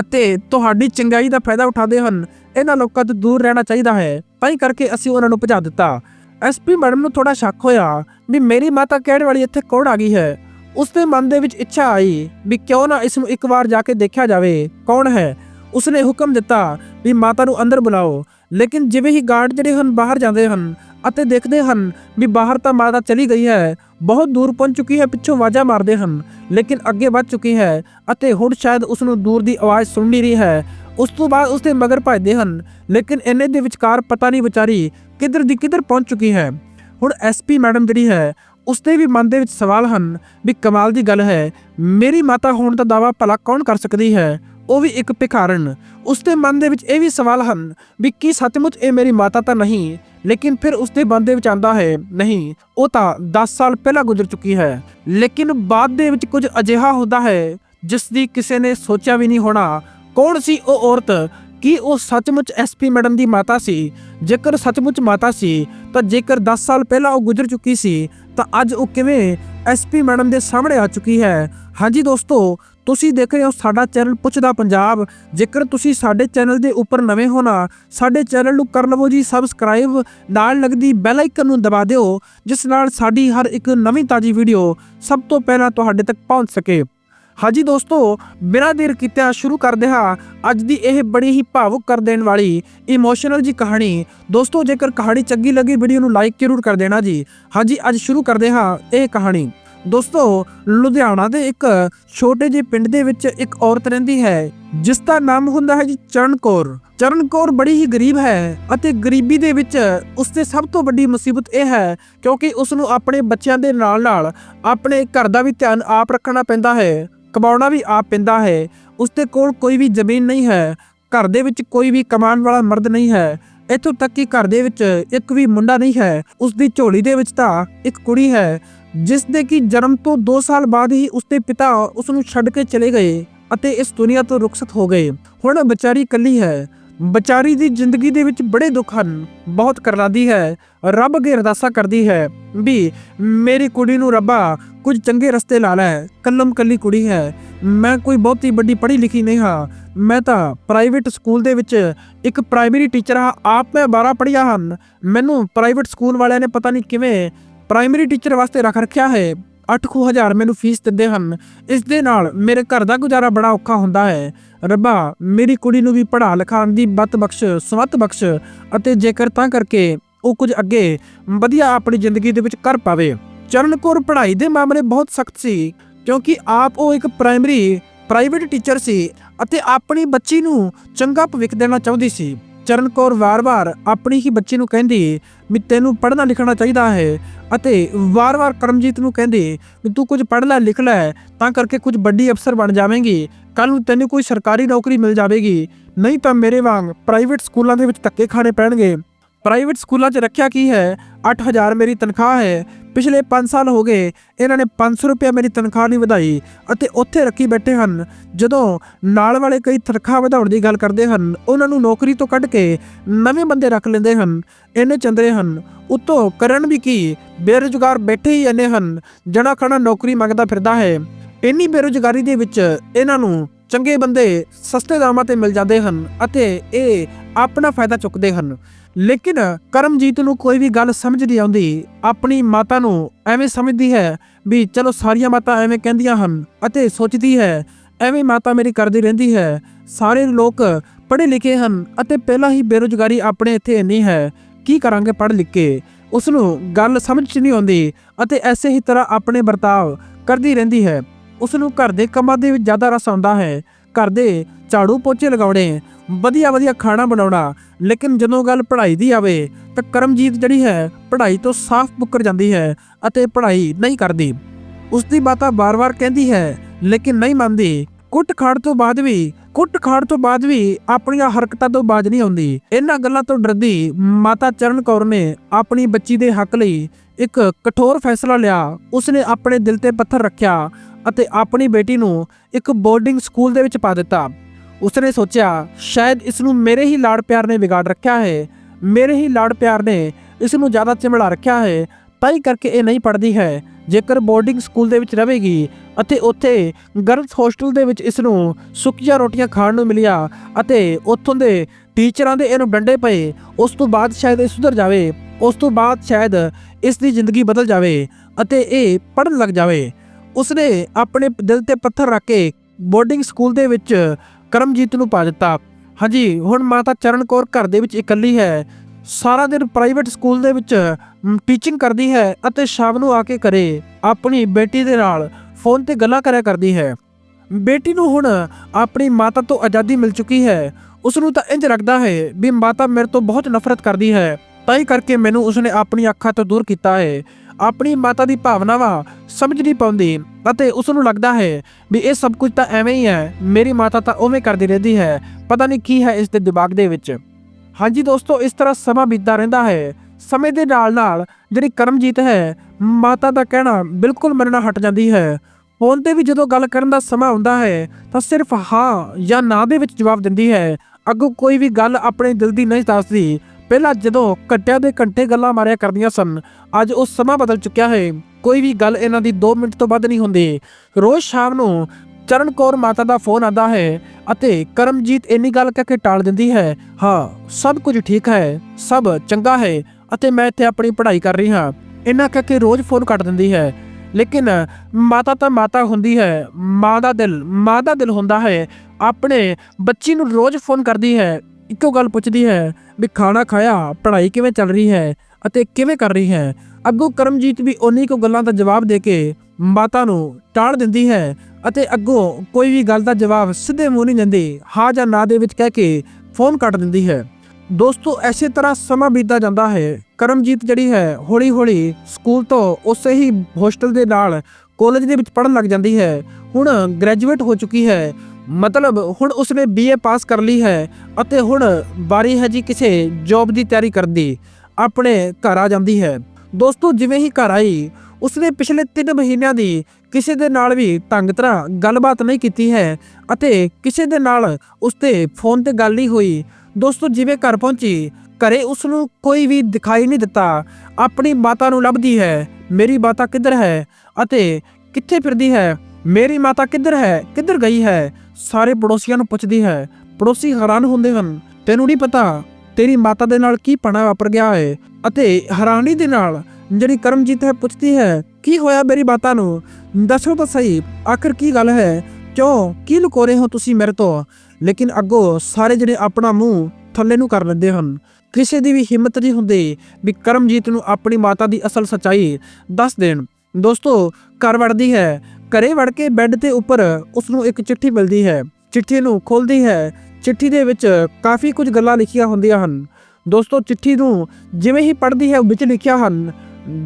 ਅਤੇ ਤੁਹਾਡੀ ਚੰਗਾਈ ਦਾ ਫਾਇਦਾ ਉਠਾਉਂਦੇ ਹਨ। ਇਹਨਾਂ ਲੋਕਾਂ ਤੋਂ ਦੂਰ ਰਹਿਣਾ ਚਾਹੀਦਾ ਹੈ। ਤਾਂ ਹੀ ਕਰਕੇ ਅਸੀਂ ਉਹਨਾਂ ਨੂੰ ਭਜਾ ਦਿੱਤਾ। ਐਸਪੀ ਮੈਡਮ ਨੂੰ ਥੋੜਾ ਸ਼ੱਕ ਹੋਇਆ ਵੀ ਮੇਰੀ ਮਾਤਾ ਕਹਿਣ ਵਾਲੀ ਇੱਥੇ ਕੌਣ ਆ ਗਈ ਹੈ? ਉਸ ਦੇ ਮਨ ਦੇ ਵਿੱਚ ਇੱਛਾ ਆਈ ਵੀ ਕਿਉਂ ਨਾ ਇਸ ਨੂੰ ਇੱਕ ਵਾਰ ਜਾ ਕੇ ਦੇਖਿਆ ਜਾਵੇ। ਕੌਣ ਹੈ? ਉਸਨੇ ਹੁਕਮ ਦਿੱਤਾ ਵੀ ਮਾਤਾ ਨੂੰ ਅੰਦਰ ਬੁਲਾਓ। ਲੇਕਿਨ ਜਿਵੇਂ ਹੀ ਗਾਰਡ ਜਿਹੜੇ ਹਨ ਬਾਹਰ ਜਾਂਦੇ ਹਨ ਅਤੇ ਦੇਖਦੇ ਹਨ ਵੀ ਬਾਹਰ ਤਾਂ ਮਾਤਾ ਚਲੀ ਗਈ ਹੈ, ਬਹੁਤ ਦੂਰ ਪਹੁੰਚ ਚੁੱਕੀ ਹੈ, ਪਿੱਛੋਂ ਆਵਾਜ਼ਾਂ ਮਾਰਦੇ ਹਨ। ਲੇਕਿਨ ਅੱਗੇ ਵੱਧ ਚੁੱਕੀ ਹੈ ਅਤੇ ਹੁਣ ਸ਼ਾਇਦ ਉਸ ਨੂੰ ਦੂਰ ਦੀ ਆਵਾਜ਼ ਸੁਣ ਨਹੀਂ ਰਹੀ ਹੈ। ਉਸ ਤੋਂ ਬਾਅਦ ਉਸ ਦੇ ਮਗਰ ਭੱਜਦੇ ਹਨ, ਲੇਕਿਨ ਇੰਨੇ ਦੇ ਵਿਚਕਾਰ ਪਤਾ ਨਹੀਂ ਵਿਚਾਰੀ ਕਿੱਧਰ ਦੀ ਕਿੱਧਰ ਪਹੁੰਚ ਚੁੱਕੀ ਹੈ। ਹੁਣ ਐਸਪੀ ਮੈਡਮ ਜਿਹੜੀ ਹੈ ਉਸ ਦੇ ਵੀ ਮਨ ਦੇ ਵਿੱਚ ਸਵਾਲ ਹਨ ਵੀ ਕਮਾਲ ਦੀ ਗੱਲ ਹੈ, ਮੇਰੀ ਮਾਤਾ ਹੋਣ ਦਾ ਦਾਵਾ ਭਲਾ ਕੌਣ ਕਰ ਸਕਦੀ ਹੈ? ਉਹ ਵੀ ਇੱਕ ਭਿਖਾਰਨ ਉਸ ਦੇ ਮਨ ਦੇ ਵਿੱਚ ਇਹ ਵੀ ਸਵਾਲ ਹਨ ਵੀ ਕੀ ਸੱਚਮੁੱਚ ਇਹ ਮੇਰੀ ਮਾਤਾ ਤਾਂ ਨਹੀਂ, ਲੇਕਿਨ ਫਿਰ ਉਸ ਦੇ ਮਨ ਦੇ ਵਿੱਚ ਆਂਦਾ ਹੈ, ਨਹੀਂ, ਉਹ ਤਾਂ 10 ਸਾਲ ਪਹਿਲਾਂ ਗੁਜ਼ਰ ਚੁੱਕੀ ਹੈ। ਲੇਕਿਨ ਬਾਅਦ ਦੇ ਵਿੱਚ ਕੁਝ ਅਜਿਹਾ ਹੁੰਦਾ ਹੈ ਜਿਸ ਦੀ ਕਿਸੇ ਨੇ ਸੋਚਿਆ ਵੀ ਨਹੀਂ ਹੋਣਾ, ਕੌਣ ਸੀ ਉਹ ਔਰਤ? ਕੀ ਉਹ ਸੱਚਮੁੱਚ ਐਸਪੀ ਮੈਡਮ ਦੀ ਮਾਤਾ ਸੀ? ਜੇਕਰ ਸੱਚਮੁੱਚ ਮਾਤਾ ਸੀ, ਤਾਂ ਜੇਕਰ 10 ਸਾਲ ਪਹਿਲਾਂ ਉਹ ਗੁਜ਼ਰ ਚੁੱਕੀ ਸੀ ਤਾਂ ਅੱਜ ਉਹ ਕਿਵੇਂ ਐਸਪੀ ਮੈਡਮ ਦੇ ਸਾਹਮਣੇ ਆ ਚੁੱਕੀ ਹੈ? ਹਾਂਜੀ ਦੋਸਤੋ, ਤੁਸੀਂ ਦੇਖ ਰਹੇ ਹੋ ਸਾਡਾ ਚੈਨਲ ਪੁੱਛਦਾ ਪੰਜਾਬ। ਜੇਕਰ ਤੁਸੀਂ ਸਾਡੇ ਚੈਨਲ ਦੇ ਉੱਪਰ ਨਵੇਂ ਹੋਣਾ ਸਾਡੇ ਚੈਨਲ ਨੂੰ ਕਰ ਲਵੋ ਜੀ ਸਬਸਕ੍ਰਾਈਬ। ਨਾਲ ਲੱਗਦੀ ਬੈਲ ਆਈਕਨ ਨੂੰ ਦਬਾ ਦਿਓ, ਜਿਸ ਨਾਲ ਸਾਡੀ ਹਰ ਇੱਕ ਨਵੀਂ ਤਾਜੀ ਵੀਡੀਓ ਸਭ ਤੋਂ ਪਹਿਲਾਂ ਤੁਹਾਡੇ ਤੱਕ ਪਹੁੰਚ ਸਕੇ। ਹਾਂਜੀ ਦੋਸਤੋ, ਬਿਨਾਂ ਦੇਰ ਕੀਤਿਆਂ ਸ਼ੁਰੂ ਕਰਦੇ ਹਾਂ ਅੱਜ ਦੀ ਇਹ ਬੜੀ ਹੀ ਭਾਵੁਕ ਕਰ ਦੇਣ ਵਾਲੀ ਇਮੋਸ਼ਨਲ ਜੀ ਕਹਾਣੀ। ਦੋਸਤੋ, ਜੇਕਰ ਕਹਾਣੀ ਚੰਗੀ ਲੱਗੀ ਵੀਡੀਓ ਨੂੰ ਲਾਈਕ ਜ਼ਰੂਰ ਕਰ ਦੇਣਾ ਜੀ। ਹਾਂਜੀ, ਅੱਜ ਸ਼ੁਰੂ ਕਰਦੇ ਹਾਂ ਇਹ ਕਹਾਣੀ। ਦੋਸਤੋ, ਲੁਧਿਆਣਾ ਦੇ ਇੱਕ ਛੋਟੇ ਜਿਹੇ ਪਿੰਡ ਦੇ ਵਿੱਚ ਇੱਕ ਔਰਤ ਰਹਿੰਦੀ ਹੈ, ਜਿਸ ਦਾ ਨਾਮ ਹੁੰਦਾ ਹੈ ਜੀ ਚਰਨ ਕੌਰ। ਚਰਨ ਕੌਰ ਬੜੀ ਹੀ ਗਰੀਬ ਹੈ ਅਤੇ ਗਰੀਬੀ ਦੇ ਵਿੱਚ ਉਸ ਤੇ ਸਭ ਤੋਂ ਵੱਡੀ ਮੁਸੀਬਤ ਇਹ ਹੈ ਕਿਉਂਕਿ ਉਸ ਨੂੰ ਆਪਣੇ ਬੱਚਿਆਂ ਦੇ ਨਾਲ-ਨਾਲ ਆਪਣੇ ਘਰ ਦਾ ਵੀ ਧਿਆਨ ਆਪ ਰੱਖਣਾ ਪੈਂਦਾ ਹੈ। ਕਮਾਉਣਾ ਵੀ ਆਪ ਪੈਂਦਾ ਹੈ ਉਸ ਦੇ ਕੋਲ ਕੋਈ ਵੀ ਜ਼ਮੀਨ ਨਹੀਂ ਹੈ, ਘਰ ਦੇ ਵਿੱਚ ਕੋਈ ਵੀ ਕਮਾਉਣ ਵਾਲਾ ਮਰਦ ਨਹੀਂ ਹੈ, ਇੱਥੋਂ ਤੱਕ ਕਿ ਘਰ ਦੇ ਵਿੱਚ ਇੱਕ ਵੀ ਮੁੰਡਾ ਨਹੀਂ ਹੈ ਉਸ ਦੀ ਝੋਲੀ ਦੇ ਵਿੱਚ ਤਾਂ ਇੱਕ ਕੁੜੀ ਹੈ ਜਿਸ ਦੇ ਕਿ ਜਨਮ ਤੋਂ 2 ਸਾਲ ਬਾਅਦ ਹੀ ਉਸ ਦੇ ਪਿਤਾ ਉਸ ਨੂੰ ਛੱਡ ਕੇ ਚਲੇ ਗਏ ਅਤੇ ਇਸ ਦੁਨੀਆ ਤੋਂ ਰੁਖਸਤ ਹੋ ਗਏ। ਹੁਣ ਵਿਚਾਰੀ ਇਕੱਲੀ ਹੈ, ਵਿਚਾਰੀ ਦੀ ਜ਼ਿੰਦਗੀ ਦੇ ਵਿੱਚ ਬੜੇ ਦੁੱਖ ਹਨ, ਬਹੁਤ ਕਰਲਾਦੀ ਹੈ, ਰੱਬ ਅੱਗੇ ਅਰਦਾਸਾਂ ਕਰਦੀ ਹੈ, ਵੀ ਮੇਰੀ ਕੁੜੀ ਨੂੰ ਰੱਬਾ ਕੁਝ ਚੰਗੇ ਰਸਤੇ ਲਾ ਲੈ। ਕੱਲਮ ਕੱਲੀ ਕੁੜੀ ਹੈ। ਮੈਂ ਕੋਈ ਬਹੁਤੀ ਵੱਡੀ ਪੜ੍ਹੀ ਲਿਖੀ ਨਹੀਂ ਹਾਂ। ਮੈਂ ਤਾਂ ਪ੍ਰਾਈਵੇਟ ਸਕੂਲ ਦੇ ਵਿੱਚ ਇੱਕ ਪ੍ਰਾਇਮਰੀ ਟੀਚਰ ਹਾਂ। ਆਪ ਮੈਂ 12 ਪੜ੍ਹਿਆ ਹਨ। ਮੈਨੂੰ ਪ੍ਰਾਈਵੇਟ ਸਕੂਲ ਵਾਲਿਆਂ ਨੇ ਪਤਾ ਨਹੀਂ ਕਿਵੇਂ ਪ੍ਰਾਇਮਰੀ ਟੀਚਰ ਵਾਸਤੇ ਰੱਖ ਰੱਖਿਆ ਹੈ। 8000 ਮੈਨੂੰ ਫੀਸ ਦਿੰਦੇ ਹਨ। ਇਸ ਦੇ ਨਾਲ ਮੇਰੇ ਘਰ ਦਾ ਗੁਜ਼ਾਰਾ ਬੜਾ ਔਖਾ ਹੁੰਦਾ ਹੈ। ਰੱਬਾ, ਮੇਰੀ ਕੁੜੀ ਨੂੰ ਵੀ ਪੜ੍ਹਾ ਲਿਖਾਉਣ ਦੀ ਬਤ ਬਖਸ਼, ਸਵਤ ਬਖਸ਼ ਅਤੇ ਜੇਕਰ ਤਾਂ ਕਰਕੇ ਉਹ ਕੁਝ ਅੱਗੇ ਵਧੀਆ ਆਪਣੀ ਜ਼ਿੰਦਗੀ ਦੇ ਵਿੱਚ ਕਰ ਪਾਵੇ। ਚਰਨ ਕੌਰ ਪੜ੍ਹਾਈ ਦੇ ਮਾਮਲੇ ਬਹੁਤ ਸਖਤ ਸੀ, ਕਿਉਂਕਿ ਆਪ ਉਹ ਇੱਕ ਪ੍ਰਾਇਮਰੀ ਪ੍ਰਾਈਵੇਟ ਟੀਚਰ ਸੀ ਅਤੇ ਆਪਣੀ ਬੱਚੀ ਨੂੰ ਚੰਗਾ ਭਵਿੱਖ ਦੇਣਾ ਚਾਹੁੰਦੀ ਸੀ। ਚਰਨ ਕੌਰ ਵਾਰ-ਵਾਰ ਆਪਣੀ ਹੀ ਬੱਚੀ ਨੂੰ ਕਹਿੰਦੀ, ਵੀ ਤੈਨੂੰ ਪੜ੍ਹਨਾ ਲਿਖਣਾ ਚਾਹੀਦਾ ਹੈ ਅਤੇ ਵਾਰ-ਵਾਰ ਕਰਮਜੀਤ ਨੂੰ ਕਹਿੰਦੀ, ਵੀ ਤੂੰ ਕੁਝ ਪੜ੍ਹ ਲੈ, ਲਿਖ ਲੈ, ਤਾਂ ਕਰਕੇ ਕੁਝ ਵੱਡੀ ਅਫਸਰ ਬਣ ਜਾਵੇਂਗੀ। ਕੱਲ ਨੂੰ ਤੈਨੂੰ ਕੋਈ ਸਰਕਾਰੀ ਨੌਕਰੀ ਮਿਲ ਜਾਵੇਗੀ। ਨਹੀਂ ਤਾਂ ਮੇਰੇ ਵਾਂਗ ਪ੍ਰਾਈਵੇਟ ਸਕੂਲਾਂ ਦੇ ਵਿੱਚ ਧੱਕੇ ਖਾਣੇ ਪੈਣਗੇ। ਪ੍ਰਾਈਵੇਟ ਸਕੂਲਾਂ 'ਚ ਰੱਖਿਆ ਕੀ ਹੈ? 8000 ਮੇਰੀ ਤਨਖਾਹ ਹੈ। ਪਿਛਲੇ 5 ਸਾਲ ਹੋ ਗਏ, ਇਹਨਾਂ ਨੇ 500 ਰੁਪਏ ਮੇਰੀ ਤਨਖਾਹ ਨਹੀਂ ਵਧਾਈ ਅਤੇ ਉੱਥੇ ਰੱਖੀ ਬੈਠੇ ਹਨ। ਜਦੋਂ ਨਾਲ ਵਾਲੇ ਕਈ ਤਨਖਾਹ ਵਧਾਉਣ ਦੀ ਗੱਲ ਕਰਦੇ ਹਨ, ਉਹਨਾਂ ਨੂੰ ਨੌਕਰੀ ਤੋਂ ਕੱਢ ਕੇ ਨਵੇਂ ਬੰਦੇ ਰੱਖ ਲੈਂਦੇ ਹਨ। ਇਹਨੇ ਚੰਦਰੇ ਹਨ। ਉਤੋਂ ਕਰਨ ਵੀ ਕੀ? ਬੇਰੁਜ਼ਗਾਰ ਬੈਠੇ ਹੀ ਇੰਨੇ ਹਨ, ਜਣਾ ਖਣਾ ਨੌਕਰੀ ਮੰਗਦਾ ਫਿਰਦਾ ਹੈ। ਇੰਨੀ ਬੇਰੁਜ਼ਗਾਰੀ ਦੇ ਵਿੱਚ ਇਹਨਾਂ ਨੂੰ ਚੰਗੇ ਬੰਦੇ, ਸਸਤੇ ਦਾਮਾਂ ਤੇ ਮਿਲ ਜਾਂਦੇ ਹਨ ਅਤੇ ਇਹ ਆਪਣਾ ਫਾਇਦਾ ਚੁੱਕਦੇ ਹਨ। ਲੇਕਿਨ ਕਰਮਜੀਤ ਨੂੰ ਕੋਈ ਵੀ ਗੱਲ ਸਮਝ ਨਹੀਂ ਆਉਂਦੀ। ਆਪਣੀ ਮਾਤਾ ਨੂੰ ਐਵੇਂ ਸਮਝਦੀ ਹੈ ਵੀ ਚਲੋ ਸਾਰੀਆਂ ਮਾਤਾ ਐਵੇਂ ਕਹਿੰਦੀਆਂ ਹਨ ਅਤੇ ਸੋਚਦੀ ਹੈ, ਐਵੇਂ ਮਾਤਾ ਮੇਰੀ ਕਰਦੀ ਰਹਿੰਦੀ ਹੈ। ਸਾਰੇ ਲੋਕ ਪੜ੍ਹੇ ਲਿਖੇ ਹਨ ਅਤੇ ਪਹਿਲਾਂ ਹੀ ਬੇਰੁਜ਼ਗਾਰੀ ਆਪਣੇ ਇੱਥੇ ਇੰਨੀ ਹੈ, ਕੀ ਕਰਾਂਗੇ ਪੜ੍ਹ ਲਿਖ ਕੇ ਉਸ ਨੂੰ ਗੱਲ ਸਮਝ 'ਚ ਨਹੀਂ ਆਉਂਦੀ ਅਤੇ ਐਸੇ ਹੀ ਤਰ੍ਹਾਂ ਆਪਣੇ ਵਰਤਾਵ ਕਰਦੀ ਰਹਿੰਦੀ ਹੈ। ਉਸ ਨੂੰ ਘਰ ਦੇ ਕੰਮਾਂ ਦੇ ਵਿੱਚ ਜ਼ਿਆਦਾ ਰਸ ਆਉਂਦਾ ਹੈ। ਘਰ ਦੇ ਝਾੜੂ ਪੋਚੇ ਲਗਾਉਣੇ ਵਧੀਆ ਵਧੀਆ ਖਾਣਾ ਬਣਾਉਣਾ। ਲੇਕਿਨ ਜਦੋਂ ਗੱਲ ਪੜ੍ਹਾਈ ਦੀ ਆਵੇ, ਤਾਂ ਕਰਮਜੀਤ ਜਿਹੜੀ ਹੈ, ਪੜ੍ਹਾਈ ਤੋਂ ਸਾਫ਼ ਮੁੱਕਰ ਜਾਂਦੀ ਹੈ ਅਤੇ ਪੜ੍ਹਾਈ ਨਹੀਂ ਕਰਦੀ। ਉਸ ਦੀ ਮਾਤਾ ਬਾਰ-ਬਾਰ ਕਹਿੰਦੀ ਹੈ, ਲੇਕਿਨ ਨਹੀਂ ਮੰਨਦੀ। ਕੁੱਟ ਖਾੜ ਤੋਂ ਬਾਅਦ ਵੀ, ਕੁੱਟ ਖਾੜ ਤੋਂ ਬਾਅਦ ਵੀ ਆਪਣੀਆਂ ਹਰਕਤਾਂ ਤੋਂ ਬਾਜ ਨਹੀਂ ਆਉਂਦੀ। ਇਹਨਾਂ ਗੱਲਾਂ ਤੋਂ ਡਰਦੀ ਮਾਤਾ ਚਰਨ ਕੌਰ ਨੇ ਆਪਣੀ ਬੱਚੀ ਦੇ ਹੱਕ ਲਈ ਇੱਕ ਕਠੋਰ ਫੈਸਲਾ ਲਿਆ। ਉਸਨੇ ਆਪਣੇ ਦਿਲ ਤੇ ਪੱਥਰ ਰੱਖਿਆ ਅਤੇ ਆਪਣੀ ਬੇਟੀ ਨੂੰ ਇੱਕ ਬੋਰਡਿੰਗ ਸਕੂਲ ਦੇ ਵਿੱਚ ਪਾ ਦਿੱਤਾ। ਉਸਨੇ ਸੋਚਿਆ, ਸ਼ਾਇਦ ਇਸ ਨੂੰ ਮੇਰੇ ਹੀ ਲਾੜ ਪਿਆਰ ਨੇ ਵਿਗਾੜ ਰੱਖਿਆ ਹੈ। ਮੇਰੇ ਹੀ ਲਾੜ ਪਿਆਰ ਨੇ ਇਸ ਨੂੰ ਜ਼ਿਆਦਾ ਚਿਮੜਾ ਰੱਖਿਆ ਹੈ। ਤਾਂ ਕਰਕੇ ਇਹ ਨਹੀਂ ਪੜ੍ਹਦੀ ਹੈ। ਜੇਕਰ ਬੋਰਡਿੰਗ ਸਕੂਲ ਦੇ ਵਿੱਚ ਰਹੇਗੀ ਅਤੇ ਉੱਥੇ ਗਰਲਸ ਹੋਸਟਲ ਦੇ ਵਿੱਚ ਇਸ ਨੂੰ ਸੁੱਕੀਆਂ ਰੋਟੀਆਂ ਖਾਣ ਨੂੰ ਮਿਲਿਆ ਅਤੇ ਉੱਥੋਂ ਦੇ ਟੀਚਰਾਂ ਦੇ ਇਹਨੂੰ ਡੰਡੇ ਪਏ, ਉਸ ਤੋਂ ਬਾਅਦ ਸ਼ਾਇਦ ਇਹ ਸੁਧਰ ਜਾਵੇ। ਉਸ ਤੋਂ ਬਾਅਦ ਸ਼ਾਇਦ ਇਸ ਦੀ ਜ਼ਿੰਦਗੀ ਬਦਲ ਜਾਵੇ ਅਤੇ ਇਹ ਪੜ੍ਹਨ ਲੱਗ ਜਾਵੇ। ਉਸਨੇ ਆਪਣੇ ਦਿਲ ਤੇ ਪੱਥਰ ਰੱਖ ਕੇ ਬੋਰਡਿੰਗ ਸਕੂਲ ਦੇ ਵਿੱਚ ਕਰਮਜੀਤ ਨੂੰ ਪਾ ਦਿੱਤਾ। ਹਾਂਜੀ, ਹੁਣ ਮਾਤਾ ਚਰਨ ਕੌਰ ਘਰ ਦੇ ਵਿੱਚ ਇਕੱਲੀ ਹੈ। ਸਾਰਾ ਦਿਨ ਪ੍ਰਾਈਵੇਟ ਸਕੂਲ ਦੇ ਵਿੱਚ ਟੀਚਿੰਗ ਕਰਦੀ ਹੈ ਅਤੇ ਸ਼ਾਮ ਨੂੰ ਆ ਕੇ ਘਰੇ, ਆਪਣੀ ਬੇਟੀ ਦੇ ਨਾਲ ਫੋਨ ਤੇ ਗੱਲਾਂ ਕਰਿਆ ਕਰਦੀ ਹੈ। ਬੇਟੀ ਨੂੰ ਹੁਣ ਆਪਣੀ ਮਾਤਾ ਤੋਂ ਆਜ਼ਾਦੀ ਮਿਲ ਚੁੱਕੀ ਹੈ। ਉਸ ਨੂੰ ਤਾਂ ਇੰਜ ਲੱਗਦਾ ਹੈ ਵੀ ਮਾਤਾ ਮੇਰੇ ਤੋਂ ਬਹੁਤ ਨਫ਼ਰਤ ਕਰਦੀ ਹੈ। ਤਾਂ ਹੀ ਕਰਕੇ ਮੈਨੂੰ ਉਸਨੇ ਆਪਣੀ ਅੱਖਾਂ ਤੋਂ ਦੂਰ ਕੀਤਾ ਹੈ। ਆਪਣੀ ਮਾਤਾ ਦੀ ਭਾਵਨਾਵਾਂ ਸਮਝ ਨਹੀਂ ਪਾਉਂਦੀ ਅਤੇ ਉਸ ਨੂੰ ਲੱਗਦਾ ਹੈ ਵੀ ਇਹ ਸਭ ਕੁਝ ਤਾਂ ਐਵੇਂ ਹੀ ਹੈ, ਮੇਰੀ ਮਾਤਾ ਤਾਂ ਉਵੇਂ ਕਰਦੀ ਰਹਿੰਦੀ ਹੈ, ਪਤਾ ਨਹੀਂ ਕੀ ਹੈ ਇਸ ਦੇ ਦਿਮਾਗ ਦੇ ਵਿੱਚ। ਹਾਂਜੀ ਦੋਸਤੋ, ਇਸ ਤਰ੍ਹਾਂ ਸਮਾਂ ਬੀਤਦਾ ਰਹਿੰਦਾ ਹੈ। ਸਮੇਂ ਦੇ ਨਾਲ ਨਾਲ ਜਿਹੜੀ ਕਰਮਜੀਤ ਹੈ, ਮਾਤਾ ਦਾ ਕਹਿਣਾ ਬਿਲਕੁਲ ਮੰਨਣਾ ਹਟ ਜਾਂਦੀ ਹੈ। ਫੋਨ ਤੇ ਵੀ ਜਦੋਂ ਗੱਲ ਕਰਨ ਦਾ ਸਮਾਂ ਆਉਂਦਾ ਹੈ, ਤਾਂ ਸਿਰਫ ਹਾਂ ਜਾਂ ਨਾ ਦੇ ਵਿੱਚ ਜਵਾਬ ਦਿੰਦੀ ਹੈ। ਅੱਗੋਂ ਕੋਈ ਵੀ ਗੱਲ ਆਪਣੇ ਦਿਲ ਦੀ ਨਹੀਂ ਦੱਸਦੀ ਪਹਿਲਾਂ ਜਦੋਂ ਘੰਟਿਆਂ ਦੇ ਘੰਟੇ ਗੱਲਾਂ ਮਾਰਿਆ ਕਰਦੀਆਂ ਸਨ, ਅੱਜ ਉਹ ਸਮਾਂ ਬਦਲ ਚੁੱਕਿਆ ਹੈ। ਕੋਈ ਵੀ ਗੱਲ ਇਹਨਾਂ ਦੀ 2 ਮਿੰਟ ਤੋਂ ਵੱਧ ਨਹੀਂ ਹੁੰਦੀ। ਰੋਜ਼ ਸ਼ਾਮ ਨੂੰ ਚਰਨ ਕੌਰ ਮਾਤਾ ਦਾ ਫੋਨ ਆਉਂਦਾ ਹੈ ਅਤੇ ਕਰਮਜੀਤ ਇੰਨੀ ਗੱਲ ਕਹਿ ਕੇ ਟਾਲ ਦਿੰਦੀ ਹੈ, ਹਾਂ, ਸਭ ਕੁਝ ਠੀਕ ਹੈ, ਸਭ ਚੰਗਾ ਹੈ ਅਤੇ ਮੈਂ ਇੱਥੇ ਆਪਣੀ ਪੜ੍ਹਾਈ ਕਰ ਰਹੀ ਹਾਂ। ਇਹਨਾਂ ਕਹਿ ਕੇ ਰੋਜ਼ ਫੋਨ ਕੱਟ ਦਿੰਦੀ ਹੈ। ਲੇਕਿਨ ਮਾਤਾ ਤਾਂ ਮਾਤਾ ਹੁੰਦੀ ਹੈ, ਮਾਂ ਦਾ ਦਿਲ, ਮਾਂ ਦਾ ਦਿਲ ਹੁੰਦਾ ਹੈ। ਆਪਣੇ ਬੱਚੀ ਨੂੰ ਰੋਜ਼ ਫੋਨ ਕਰਦੀ ਹੈ ਇੱਕੋ ਗੱਲ ਪੁੱਛਦੀ ਹੈ ਵੀ ਖਾਣਾ ਖਾਇਆ, ਪੜ੍ਹਾਈ ਕਿਵੇਂ ਚੱਲ ਰਹੀ ਹੈ ਅਤੇ ਕਿਵੇਂ ਕਰ ਰਹੀ ਹੈ? ਅੱਗੋਂ ਕਰਮਜੀਤ ਵੀ ਉਨੀ ਕੁ ਗੱਲਾਂ ਦਾ ਜਵਾਬ ਦੇ ਕੇ ਮਾਤਾ ਨੂੰ ਟਾਲ ਦਿੰਦੀ ਹੈ ਅਤੇ ਅੱਗੋਂ ਕੋਈ ਵੀ ਗੱਲ ਦਾ ਜਵਾਬ ਸਿੱਧੇ ਮੂੰਹ ਨਹੀਂ ਦਿੰਦੀ, ਹਾਂ ਜਾਂ ਨਾ ਦੇ ਵਿੱਚ ਕਹਿ ਕੇ ਫੋਨ ਕੱਟ ਦਿੰਦੀ ਹੈ। ਦੋਸਤੋ, ਐਸੇ ਤਰ੍ਹਾਂ ਸਮਾਂ ਬੀਤਦਾ ਜਾਂਦਾ ਹੈ। ਕਰਮਜੀਤ ਜਿਹੜੀ ਹੈ ਹੌਲੀ ਹੌਲੀ ਸਕੂਲ ਤੋਂ ਉਸੇ ਹੀ ਹੋਸਟਲ ਦੇ ਨਾਲ ਕਾਲਜ ਦੇ ਵਿੱਚ ਪੜ੍ਹਨ ਲੱਗ ਜਾਂਦੀ ਹੈ। ਹੁਣ ਗ੍ਰੈਜੂਏਟ ਹੋ ਚੁੱਕੀ ਹੈ। ਮਤਲਬ ਹੁਣ ਉਸਨੇ ਬੀਏ ਪਾਸ ਕਰ ਲਈ ਹੈ ਅਤੇ ਹੁਣ ਬਾਰੀ ਹੈ ਜੀ ਕਿਸੇ ਜੌਬ ਦੀ ਤਿਆਰੀ ਕਰਦੀ ਆਪਣੇ ਘਰ ਆ ਜਾਂਦੀ ਹੈ। ਦੋਸਤੋ, ਜਿਵੇਂ ਹੀ ਘਰ ਆਈ, ਉਸਨੇ ਪਿਛਲੇ 3 ਮਹੀਨਿਆਂ ਦੀ ਕਿਸੇ ਦੇ ਨਾਲ ਵੀ ਢੰਗ ਤਰ੍ਹਾਂ ਗੱਲਬਾਤ ਨਹੀਂ ਕੀਤੀ ਹੈ ਅਤੇ ਕਿਸੇ ਦੇ ਨਾਲ ਉਸਤੇ ਫੋਨ ਤੇ ਗੱਲ ਨਹੀਂ ਹੋਈ। ਦੋਸਤੋ, ਜਿਵੇਂ ਘਰ ਪਹੁੰਚੀ, ਘਰੇ ਉਸ ਨੂੰ ਕੋਈ ਵੀ ਦਿਖਾਈ ਨਹੀਂ ਦਿੱਤਾ। ਆਪਣੀ ਮਾਤਾ ਨੂੰ ਲੱਭਦੀ ਹੈ, ਮੇਰੀ ਮਾਤਾ ਕਿੱਧਰ ਹੈ? ਅਤੇ ਕਿੱਥੇ ਫਿਰਦੀ ਹੈ? ਮੇਰੀ ਮਾਤਾ ਕਿੱਧਰ ਹੈ? ਕਿੱਧਰ ਗਈ ਹੈ? ਸਾਰੇ ਪੜੋਸੀਆਂ ਨੂੰ ਪੁੱਛਦੀ ਹੈ। ਪੜੋਸੀ ਹੈਰਾਨ ਹੁੰਦੇ ਹਨ। ਤੈਨੂੰ ਨਹੀਂ ਪਤਾ, ਤੇਰੀ ਮਾਤਾ ਦੇ ਨਾਲ ਕੀ ਪਣਾ ਵਾਪਰ ਗਿਆ ਹੈ ਅਤੇ ਹੈਰਾਨੀ ਦੇ ਨਾਲ ਜਿਹੜੀ ਕਰਮਜੀਤ ਹੈ ਪੁੱਛਦੀ ਹੈ, ਕੀ ਹੋਇਆ ਮੇਰੀ ਮਾਤਾ ਨੂੰ? ਦੱਸੋ ਤਾਂ ਸਹੀ, ਆਖਰ ਕੀ ਗੱਲ ਹੈ? ਕਿਉਂ? ਕੀ ਲੁਕੋ ਰਹੇ ਹੋ ਤੁਸੀਂ ਮੇਰੇ ਤੋਂ? ਲੇਕਿਨ ਅੱਗੋਂ ਸਾਰੇ ਜਿਹੜੇ ਆਪਣਾ ਮੂੰਹ ਥੱਲੇ ਨੂੰ ਕਰ ਲੈਂਦੇ ਹਨ। ਕਿਸੇ ਦੀ ਵੀ ਹਿੰਮਤ ਨਹੀਂ ਹੁੰਦੀ ਵੀ ਕਰਮਜੀਤ ਨੂੰ ਆਪਣੀ ਮਾਤਾ ਦੀ ਅਸਲ ਸੱਚਾਈ ਦੱਸ ਦੇਣ। ਦੋਸਤੋ, ਘਰ ਵੜਦੀ ਹੈ। ਘਰੇ ਵੜ ਕੇ ਬੈੱਡ ਦੇ ਉੱਪਰ ਉਸ ਨੂੰ ਇੱਕ ਚਿੱਠੀ ਮਿਲਦੀ ਹੈ। ਚਿੱਠੀ ਨੂੰ ਖੋਲਦੀ ਹੈ। ਚਿੱਠੀ ਦੇ ਵਿੱਚ ਕਾਫੀ ਕੁਝ ਗੱਲਾਂ ਲਿਖੀਆਂ ਹੁੰਦੀਆਂ ਹਨ। ਦੋਸਤੋ, ਚਿੱਠੀ ਨੂੰ ਜਿਵੇਂ ਹੀ ਪੜ੍ਹਦੀ ਹੈ ਵਿੱਚ ਲਿਖਿਆ ਹਨ,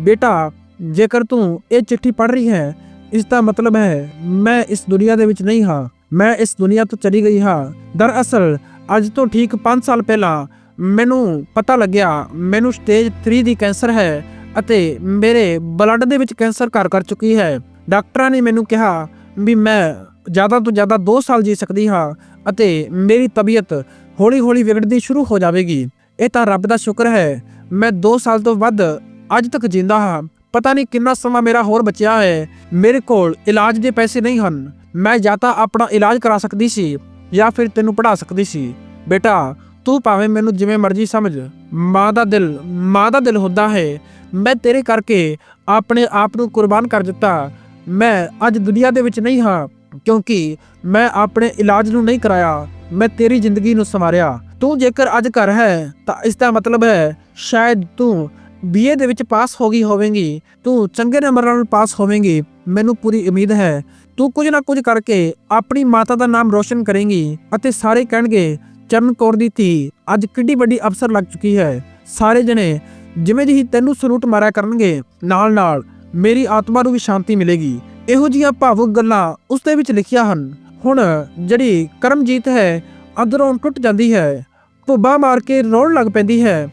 ਬੇਟਾ, ਜੇਕਰ ਤੂੰ ਇਹ ਚਿੱਠੀ ਪੜ੍ਹ ਰਹੀ ਹੈ, ਇਸ ਦਾ ਮਤਲਬ ਹੈ, ਮੈਂ ਇਸ ਦੁਨੀਆ ਦੇ ਵਿੱਚ ਨਹੀਂ ਹਾਂ। ਮੈਂ ਇਸ ਦੁਨੀਆ ਤੋਂ ਚਲੀ ਗਈ ਹਾਂ। ਦਰਅਸਲ, ਅੱਜ ਤੋਂ ਠੀਕ 5 ਸਾਲ ਪਹਿਲਾਂ ਮੈਨੂੰ ਪਤਾ ਲੱਗਿਆ, ਮੈਨੂੰ ਸਟੇਜ 3 ਦੀ ਕੈਂਸਰ ਹੈ ਅਤੇ ਮੇਰੇ ਬਲੱਡ ਦੇ ਵਿੱਚ ਕੈਂਸਰ ਘਰ ਕਰ ਚੁੱਕੀ ਹੈ। ਡਾਕਟਰਾਂ ਨੇ ਮੈਨੂੰ ਕਿਹਾ ਵੀ ਮੈਂ ਜ਼ਿਆਦਾ ਤੋਂ ਜ਼ਿਆਦਾ 2 ਸਾਲ ਜੀ ਸਕਦੀ ਹਾਂ ਅਤੇ ਮੇਰੀ ਤਬੀਅਤ ਹੌਲੀ-ਹੌਲੀ ਵਿਗੜਦੀ ਸ਼ੁਰੂ ਹੋ ਜਾਵੇਗੀ। ਇਹ ਤਾਂ ਰੱਬ ਦਾ ਸ਼ੁਕਰ ਹੈ, ਮੈਂ 2 ਸਾਲ ਤੋਂ ਵੱਧ ਅੱਜ ਤੱਕ ਜਿੰਦਾ ਹਾਂ। ਪਤਾ ਨਹੀਂ ਕਿੰਨਾ ਸਮਾਂ ਮੇਰਾ ਹੋਰ ਬਚਿਆ ਹੈ। ਮੇਰੇ ਕੋਲ ਇਲਾਜ ਦੇ ਪੈਸੇ ਨਹੀਂ ਹਨ। ਮੈਂ ਜਾਂ ਤਾਂ ਆਪਣਾ ਇਲਾਜ ਕਰਾ ਸਕਦੀ ਸੀ ਜਾਂ ਫਿਰ ਤੈਨੂੰ ਪੜ੍ਹਾ ਸਕਦੀ ਸੀ। ਬੇਟਾ, ਤੂੰ ਭਾਵੇਂ ਮੈਨੂੰ ਜਿਵੇਂ ਮਰਜ਼ੀ ਸਮਝ। ਮਾਂ ਦਾ ਦਿਲ, ਮਾਂ ਦਾ ਦਿਲ ਹੁੰਦਾ ਹੈ। ਮੈਂ ਤੇਰੇ ਕਰਕੇ ਆਪਣੇ ਆਪ ਨੂੰ ਕੁਰਬਾਨ ਕਰ ਦਿੱਤਾ। ਮੈਂ ਅੱਜ ਦੁਨੀਆ ਦੇ ਵਿੱਚ ਨਹੀਂ ਹਾਂ, ਕਿਉਂਕਿ ਮੈਂ ਆਪਣੇ ਇਲਾਜ ਨੂੰ ਨਹੀਂ ਕਰਾਇਆ, ਮੈਂ ਤੇਰੀ ਜ਼ਿੰਦਗੀ ਨੂੰ ਸੰਵਾਰਿਆ। ਤੂੰ ਜੇਕਰ ਅੱਜ ਘਰ ਹੈ, ਤਾਂ ਇਸ ਦਾ ਮਤਲਬ ਹੈ, ਸ਼ਾਇਦ ਤੂੰ ਬੀਏ ਦੇ ਵਿੱਚ ਪਾਸ ਹੋ ਗਈ ਹੋਵੇਂਗੀ, ਤੂੰ ਚੰਗੇ ਨੰਬਰਾਂ ਨਾਲ ਪਾਸ ਹੋਵੇਂਗੀ, ਮੈਨੂੰ ਪੂਰੀ ਉਮੀਦ ਹੈ। ਤੂੰ ਕੁਝ ਨਾ ਕੁਝ ਕਰਕੇ ਆਪਣੀ ਮਾਤਾ ਦਾ ਨਾਮ ਰੋਸ਼ਨ ਕਰੇਂਗੀ ਅਤੇ ਸਾਰੇ ਕਹਿਣਗੇ, ਚਰਨ ਕੌਰ ਦੀ ਧੀ, ਅੱਜ ਕਿੱਡੀ ਵੱਡੀ ਅਫਸਰ ਲੱਗ ਚੁੱਕੀ ਹੈ। ਸਾਰੇ ਜਣੇ ਜਿਵੇਂ ਜਿਹੀ ਤੈਨੂੰ ਸਲੂਟ ਮਾਰਿਆ ਕਰਨਗੇ ਨਾਲ ਨਾਲ ਮੇਰੀ ਆਤਮਾ ਨੂੰ ਵੀ ਸ਼ਾਂਤੀ ਮਿਲੇਗੀ। ਇਹੋ ਜੀਆਂ ਭਾਵੁਕ ਗੱਲਾਂ ਉਸ ਦੇ ਵਿੱਚ ਲਿਖੀਆਂ ਹਨ। ਹੁਣ ਜਿਹੜੀ ਕਰਮਜੀਤ ਹੈ, ਅੰਦਰੋਂ ਟੁੱਟ ਜਾਂਦੀ ਹੈ। ਭੁੱਬਾ ਮਾਰ ਕੇ ਰੋਣ ਲੱਗ ਪੈਂਦੀ ਹੈ।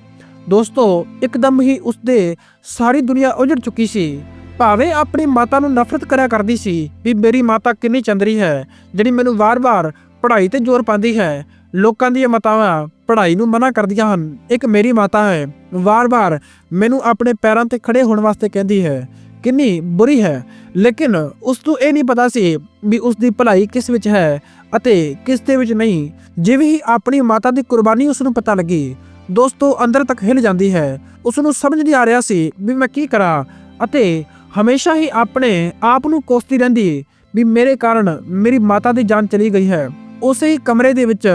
ਦੋਸਤੋ, ਇੱਕਦਮ ਹੀ ਉਸਦੇ ਸਾਰੀ ਦੁਨੀਆ ਉਜੜ ਚੁੱਕੀ ਸੀ। ਭਾਵੇਂ ਆਪਣੀ ਮਾਤਾ ਨੂੰ ਨਫ਼ਰਤ ਕਰਿਆ ਕਰਦੀ ਸੀ ਵੀ ਮੇਰੀ ਮਾਤਾ ਕਿੰਨੀ ਚੰਦਰੀ ਹੈ, ਜਿਹੜੀ ਮੈਨੂੰ ਵਾਰ-ਵਾਰ ਪੜ੍ਹਾਈ ਤੇ ਜ਼ੋਰ ਪਾਉਂਦੀ ਹੈ। ਲੋਕਾਂ ਦੀਆਂ ਮਾਤਾਵਾਂ ਪੜ੍ਹਾਈ ਨੂੰ ਮਨਾ ਕਰਦੀਆਂ ਹਨ। ਇੱਕ ਮੇਰੀ ਮਾਤਾ ਹੈ, ਵਾਰ-ਵਾਰ ਮੈਨੂੰ ਆਪਣੇ ਪੈਰਾਂ ਤੇ ਖੜੇ ਹੋਣ ਵਾਸਤੇ ਕਹਿੰਦੀ ਹੈ। ਕਿੰਨੀ ਬੁਰੀ ਹੈ। ਲੇਕਿਨ ਉਸ ਨੂੰ ਇਹ ਨਹੀਂ ਪਤਾ ਸੀ ਵੀ ਉਸ ਦੀ ਭਲਾਈ ਕਿਸ ਵਿੱਚ ਹੈ ਅਤੇ ਕਿਸ ਦੇ ਵਿੱਚ ਨਹੀਂ। ਜਿਵੇਂ ਹੀ ਆਪਣੀ ਮਾਤਾ ਦੀ ਕੁਰਬਾਨੀ ਉਸ ਨੂੰ ਪਤਾ ਲੱਗੀ, ਦੋਸਤੋ ਅੰਦਰ ਤੱਕ ਹਿੱਲ ਜਾਂਦੀ ਹੈ। ਉਸ ਨੂੰ ਸਮਝ ਨਹੀਂ ਆ ਰਿਹਾ ਸੀ ਵੀ ਮੈਂ ਕੀ ਕਰਾਂ ਅਤੇ ਹਮੇਸ਼ਾ ਹੀ ਆਪਣੇ ਆਪ ਨੂੰ ਕੋਸਦੀ ਰਹਿੰਦੀ ਵੀ ਮੇਰੇ ਕਾਰਨ ਮੇਰੀ ਮਾਤਾ ਦੀ ਜਾਨ ਚਲੀ ਗਈ ਹੈ। ਉਸੇ ਹੀ ਕਮਰੇ ਦੇ ਵਿੱਚ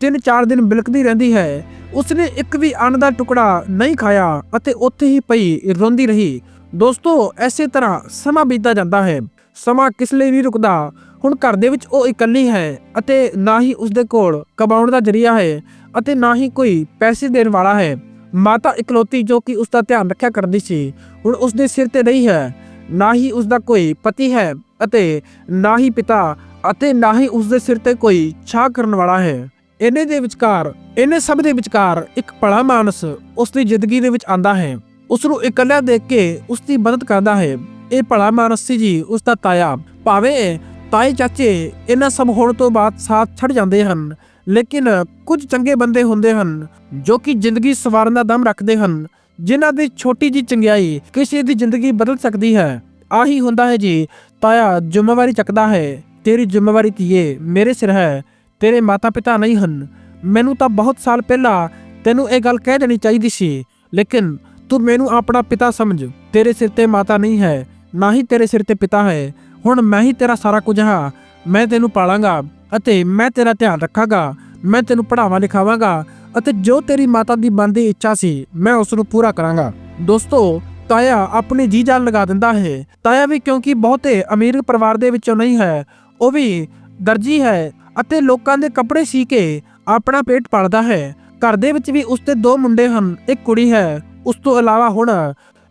ਤਿੰਨ ਚਾਰ ਦਿਨ ਬਿਲਕਦੀ ਰਹਿੰਦੀ ਹੈ। ਉਸਨੇ ਇੱਕ ਵੀ ਅੰਨ ਦਾ ਟੁਕੜਾ ਨਹੀਂ ਖਾਇਆ ਅਤੇ ਉੱਥੇ ਹੀ ਪਈ ਰੋਂਦੀ ਰਹੀ। ਦੋਸਤੋ, ਐਸੇ ਤਰ੍ਹਾਂ ਸਮਾਂ ਬੀਤਦਾ ਜਾਂਦਾ ਹੈ। ਸਮਾਂ ਕਿਸ ਲਈ ਨਹੀਂ ਰੁਕਦਾ? ਹੁਣ ਘਰ ਦੇ ਵਿੱਚ ਉਹ ਇਕੱਲੀ ਹੈ ਅਤੇ ਨਾ ਹੀ ਉਸਦੇ ਕੋਲ ਕਮਾਉਣ ਦਾ ਜਰੀਆ ਹੈ ਅਤੇ ਨਾ ਹੀ ਕੋਈ ਪੈਸੇ ਦੇਣ ਵਾਲਾ ਹੈ। ਮਾਤਾ ਇਕਲੌਤੀ ਜੋ ਕਿ ਉਸ ਦਾ ਧਿਆਨ ਰੱਖਿਆ ਕਰਦੀ ਸੀ, ਹੁਣ ਉਸਦੇ ਸਿਰ ਤੇ ਨਹੀਂ ਹੈ। ਨਾ ਹੀ ਉਸਦਾ ਕੋਈ ਪਤੀ ਹੈ ਅਤੇ ਨਾ ਹੀ ਪਿਤਾ ਅਤੇ ਨਾ ਹੀ ਉਸਦੇ ਸਿਰ ਤੇ ਕੋਈ ਛਾਂ ਕਰਨ ਵਾਲਾ ਹੈ। ਇਹਨੇ ਦੇ ਵਿਚਕਾਰ, ਇਹਨੇ ਸਭ ਦੇ ਵਿਚਕਾਰ ਇੱਕ ਭਲਾ ਮਾਨਸ ਉਸ ਦੀ ਜ਼ਿੰਦਗੀ ਦੇ ਵਿੱਚ ਆਂਦਾ ਹੈ। ਉਸ ਨੂੰ ਇਕੱਲਾ ਦੇਖ ਕੇ ਉਸ ਦੀ ਮਦਦ ਕਰਦਾ ਹੈ। ਇਹ ਭਲਾ ਮਾਨਸ ਸੀ ਜੀ ਉਸ ਦਾ ਤਾਇਆ। ਭਾਵੇਂ ਤਾਏ ਚਾਚੇ ਇਹਨਾਂ ਸਭ ਹੋਣ ਤੋਂ ਬਾਅਦ ਸਾਥ ਛੱਡ ਜਾਂਦੇ ਹਨ, ਲੇਕਿਨ ਕੁਝ ਚੰਗੇ ਬੰਦੇ ਹੁੰਦੇ ਹਨ, ਜੋ ਕਿ ਜ਼ਿੰਦਗੀ ਸਵਾਰਨ ਦਾ ਦਮ ਰੱਖਦੇ ਹਨ, ਜਿਨ੍ਹਾਂ ਦੀ ਛੋਟੀ ਜੀ ਚੰਗਿਆਈ ਕਿਸੇ ਦੀ ਜ਼ਿੰਦਗੀ ਬਦਲ ਸਕਦੀ ਹੈ। ਆਹੀ ਹੁੰਦਾ ਹੈ ਜੀ, ਤਾਇਆ ਜ਼ਿੰਮੇਵਾਰੀ ਚੱਕਦਾ ਹੈ, ਤੇਰੀ ਜ਼ਿੰਮੇਵਾਰੀ ਧੀਏ, ਮੇਰੇ ਸਿਰ ਹੈ, ਤੇਰੇ ਮਾਤਾ ਪਿਤਾ ਨਹੀਂ ਹਨ। ਮੈਨੂੰ ਤਾਂ ਬਹੁਤ ਸਾਲ ਪਹਿਲਾਂ ਤੈਨੂੰ ਇਹ ਗੱਲ ਕਹਿ ਦੇਣੀ ਚਾਹੀਦੀ ਸੀ, ਲੇਕਿਨ ਤੂੰ ਮੈਨੂੰ ਆਪਣਾ ਪਿਤਾ ਸਮਝ। ਤੇਰੇ ਸਿਰ ਤੇ ਮਾਤਾ ਨਹੀਂ ਹੈ, ਨਾ ਹੀ ਤੇਰੇ ਸਿਰ ਤੇ ਪਿਤਾ ਹੈ। ਹੁਣ ਮੈਂ ਹੀ ਤੇਰਾ ਸਾਰਾ ਕੁਝ ਹਾਂ। ਮੈਂ ਤੈਨੂੰ ਪਾਲਾਂਗਾ ਅਤੇ ਮੈਂ ਤੇਰਾ ਧਿਆਨ ਰੱਖਾਂਗਾ। ਮੈਂ ਤੈਨੂੰ ਪੜ੍ਹਾਵਾਂ ਲਿਖਾਵਾਂਗਾ ਅਤੇ ਜੋ ਤੇਰੀ ਮਾਤਾ ਦੀ ਮਨ ਇੱਛਾ ਸੀ, ਮੈਂ ਉਸ ਨੂੰ ਪੂਰਾ ਕਰਾਂਗਾ। ਦੋਸਤੋ, ਤਾਇਆ ਆਪਣੀ ਜੀ ਜਾਨ ਲਗਾ ਦਿੰਦਾ ਹੈ। ਤਾਇਆ ਵੀ ਕਿਉਂਕਿ ਬਹੁਤੇ ਅਮੀਰ ਪਰਿਵਾਰ ਦੇ ਵਿੱਚੋਂ ਨਹੀਂ ਹੈ, ਉਹ ਵੀ ਦਰਜੀ ਹੈ ਅਤੇ ਲੋਕਾਂ ਦੇ ਕੱਪੜੇ ਸੀ ਕੇ ਆਪਣਾ ਪੇਟ ਪਾਲਦਾ ਹੈ। ਘਰ ਦੇ ਵਿੱਚ ਵੀ ਉਸਦੇ ਦੋ ਮੁੰਡੇ ਹਨ, ਇੱਕ ਕੁੜੀ ਹੈ। ਉਸ ਤੋਂ ਇਲਾਵਾ ਹੁਣ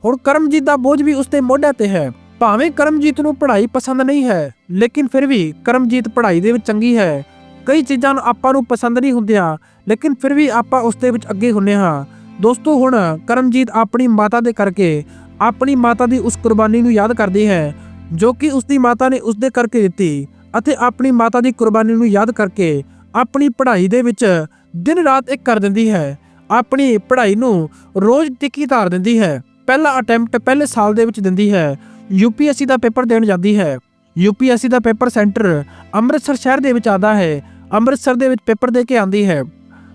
ਹੁਣ ਕਰਮਜੀਤ ਦਾ ਬੋਝ ਵੀ ਉਸਦੇ ਮੋਢਿਆਂ ਤੇ ਹੈ। ਭਾਵੇਂ ਕਰਮਜੀਤ ਨੂੰ ਪੜ੍ਹਾਈ ਪਸੰਦ ਨਹੀਂ ਹੈ, ਲੇਕਿਨ ਫਿਰ ਵੀ ਕਰਮਜੀਤ ਪੜ੍ਹਾਈ ਦੇ ਵਿੱਚ ਚੰਗੀ ਹੈ। ਕਈ ਚੀਜ਼ਾਂ ਨੂੰ ਆਪਾਂ ਨੂੰ ਪਸੰਦ ਨਹੀਂ ਹੁੰਦੀਆਂ, ਲੇਕਿਨ ਫਿਰ ਵੀ ਆਪਾਂ ਉਸ ਦੇ ਵਿੱਚ ਅੱਗੇ ਹੁੰਨੇ ਹਾਂ। ਦੋਸਤੋ, ਹੁਣ ਕਰਮਜੀਤ ਆਪਣੀ ਮਾਤਾ ਦੇ ਕਰਕੇ ਆਪਣੀ ਮਾਤਾ ਦੀ ਉਸ ਕੁਰਬਾਨੀ ਨੂੰ ਯਾਦ ਕਰਦੀ ਹੈ, ਜੋ ਕਿ ਉਸ ਦੀ ਮਾਤਾ ਨੇ ਉਸ ਦੇ ਕਰਕੇ ਦਿੱਤੀ ਅਤੇ ਆਪਣੀ ਮਾਤਾ ਦੀ ਕੁਰਬਾਨੀ ਨੂੰ ਯਾਦ ਕਰਕੇ ਆਪਣੀ ਪੜ੍ਹਾਈ ਦੇ ਵਿੱਚ ਦਿਨ ਰਾਤ ਇੱਕ ਕਰ ਦਿੰਦੀ ਹੈ। ਆਪਣੀ ਪੜ੍ਹਾਈ ਨੂੰ ਰੋਜ਼ ਟਿੱਕੀ ਧਾਰ ਦਿੰਦੀ ਹੈ। ਪਹਿਲਾ ਅਟੈਂਪਟ ਪਹਿਲੇ ਸਾਲ ਦੇ ਵਿੱਚ ਦਿੰਦੀ ਹੈ। ਯੂਪੀਐਸਸੀ ਦਾ ਪੇਪਰ ਦੇਣ ਜਾਂਦੀ ਹੈ। ਯੂਪੀਐਸਸੀ ਦਾ ਪੇਪਰ ਸੈਂਟਰ ਅੰਮ੍ਰਿਤਸਰ ਸ਼ਹਿਰ ਦੇ ਵਿੱਚ ਆਦਾ ਹੈ। ਅੰਮ੍ਰਿਤਸਰ ਦੇ ਵਿੱਚ ਪੇਪਰ ਦੇ ਕੇ ਆਂਦੀ ਹੈ।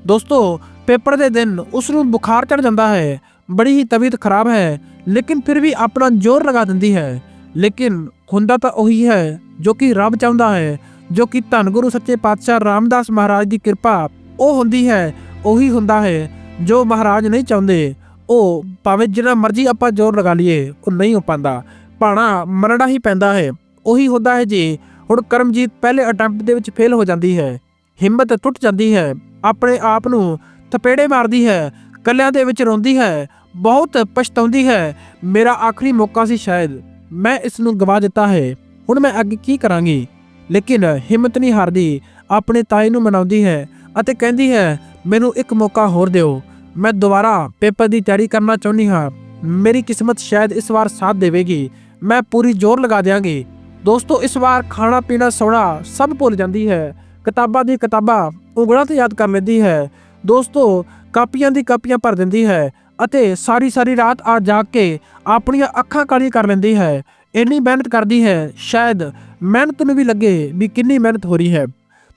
ਦੋਸਤੋ, ਪੇਪਰ ਦੇ ਦਿਨ ਉਸ ਨੂੰ ਬੁਖਾਰ ਚੜ ਜਾਂਦਾ ਹੈ। ਬੜੀ ਹੀ ਤਬੀਅਤ ਖਰਾਬ ਹੈ, ਲੇਕਿਨ ਫਿਰ ਵੀ ਆਪਣਾ ਜ਼ੋਰ ਲਗਾ ਦਿੰਦੀ ਹੈ। ਲੇਕਿਨ ਹੁੰਦਾ ਤਾਂ ਉਹੀ ਹੈ ਜੋ ਕਿ ਰੱਬ ਚਾਹੁੰਦਾ ਹੈ, ਜੋ ਕਿ ਧੰਨ ਗੁਰੂ ਸੱਚੇ ਪਾਤਸ਼ਾਹ ਰਾਮਦਾਸ ਮਹਾਰਾਜ ਦੀ ਕਿਰਪਾ ਉਹ ਹੁੰਦੀ ਹੈ, ਉਹੀ ਹੁੰਦਾ ਹੈ। ਜੋ ਮਹਾਰਾਜ ਨਹੀਂ ਚਾਹੁੰਦੇ, ਉਹ ਭਾਵੇਂ ਜਿੰਨਾ ਮਰਜ਼ੀ ਆਪਾਂ ਜ਼ੋਰ ਲਗਾ ਲਈਏ, ਉਹ ਨਹੀਂ ਹੋ ਪਾਉਂਦਾ। ਪਾਣਾ ਮਰਣਾ ਹੀ ਪੈਂਦਾ ਹੈ। ਉਹੀ ਹੁੰਦਾ ਹੈ ਜੀ ਹੁਣ ਕਰਮਜੀਤ ਪਹਿਲੇ ਅਟੈਂਪਟ ਦੇ ਵਿੱਚ ਫੇਲ ਹੋ ਜਾਂਦੀ ਹੈ। ਹਿੰਮਤ ਟੁੱਟ ਜਾਂਦੀ ਹੈ। ਆਪਣੇ ਆਪ ਨੂੰ ਥਪੇੜੇ ਮਾਰਦੀ ਹੈ। ਕੱਲਿਆਂ ਦੇ ਵਿੱਚ ਰੋਂਦੀ ਹੈ। ਬਹੁਤ ਪਛਤਾਉਂਦੀ ਹੈ। ਮੇਰਾ ਆਖਰੀ ਮੌਕਾ ਸੀ ਸ਼ਾਇਦ। ਮੈਂ ਇਸ ਨੂੰ ਗਵਾ ਦਿੱਤਾ ਹੈ। ਹੁਣ ਮੈਂ ਅੱਗੇ ਕੀ ਕਰਾਂਗੀ? ਲੇਕਿਨ ਹਿੰਮਤ ਨਹੀਂ ਹਾਰਦੀ। ਆਪਣੇ ਤਾਏ ਨੂੰ ਮਨਾਉਂਦੀ ਹੈ। ਅਤੇ ਕਹਿੰਦੀ ਹੈ, ਮੈਨੂੰ ਇੱਕ ਮੌਕਾ ਹੋਰ ਦਿਓ। ਮੈਂ ਦੁਬਾਰਾ ਪੇਪਰ ਦੀ ਤਿਆਰੀ ਕਰਨਾ ਚਾਹੁੰਦੀ ਹਾਂ। ਮੇਰੀ ਕਿਸਮਤ ਸ਼ਾਇਦ ਇਸ ਵਾਰ ਸਾਥ ਦੇਵੇਗੀ। ਮੈਂ ਪੂਰੀ ਜ਼ੋਰ ਲਗਾ ਦਿਆਂਗੀ। ਦੋਸਤੋ, ਇਸ ਵਾਰ ਖਾਣਾ, ਪੀਣਾ, ਸੌਣਾ ਸਭ ਭੁੱਲ ਜਾਂਦੀ ਹੈ। ਕਿਤਾਬਾਂ ਦੀ ਕਿਤਾਬਾਂ ਉਂਗਲਾਂ ਤੇ ਯਾਦ ਕਰ ਲੈਂਦੀ ਹੈ। ਦੋਸਤੋ, ਕਾਪੀਆਂ ਦੀ ਕਾਪੀਆਂ ਭਰ ਦਿੰਦੀ ਹੈ ਅਤੇ ਸਾਰੀ ਸਾਰੀ ਰਾਤ ਆ ਜਾਗ ਕੇ ਆਪਣੀਆਂ ਅੱਖਾਂ ਕਾਲੀਆਂ ਕਰ ਲੈਂਦੀ ਹੈ। ਇੰਨੀ ਮਿਹਨਤ ਕਰਦੀ ਹੈ। ਸ਼ਾਇਦ ਮਿਹਨਤ ਨੂੰ ਵੀ ਲੱਗੇ ਵੀ ਕਿੰਨੀ ਮਿਹਨਤ ਹੋ ਰਹੀ ਹੈ।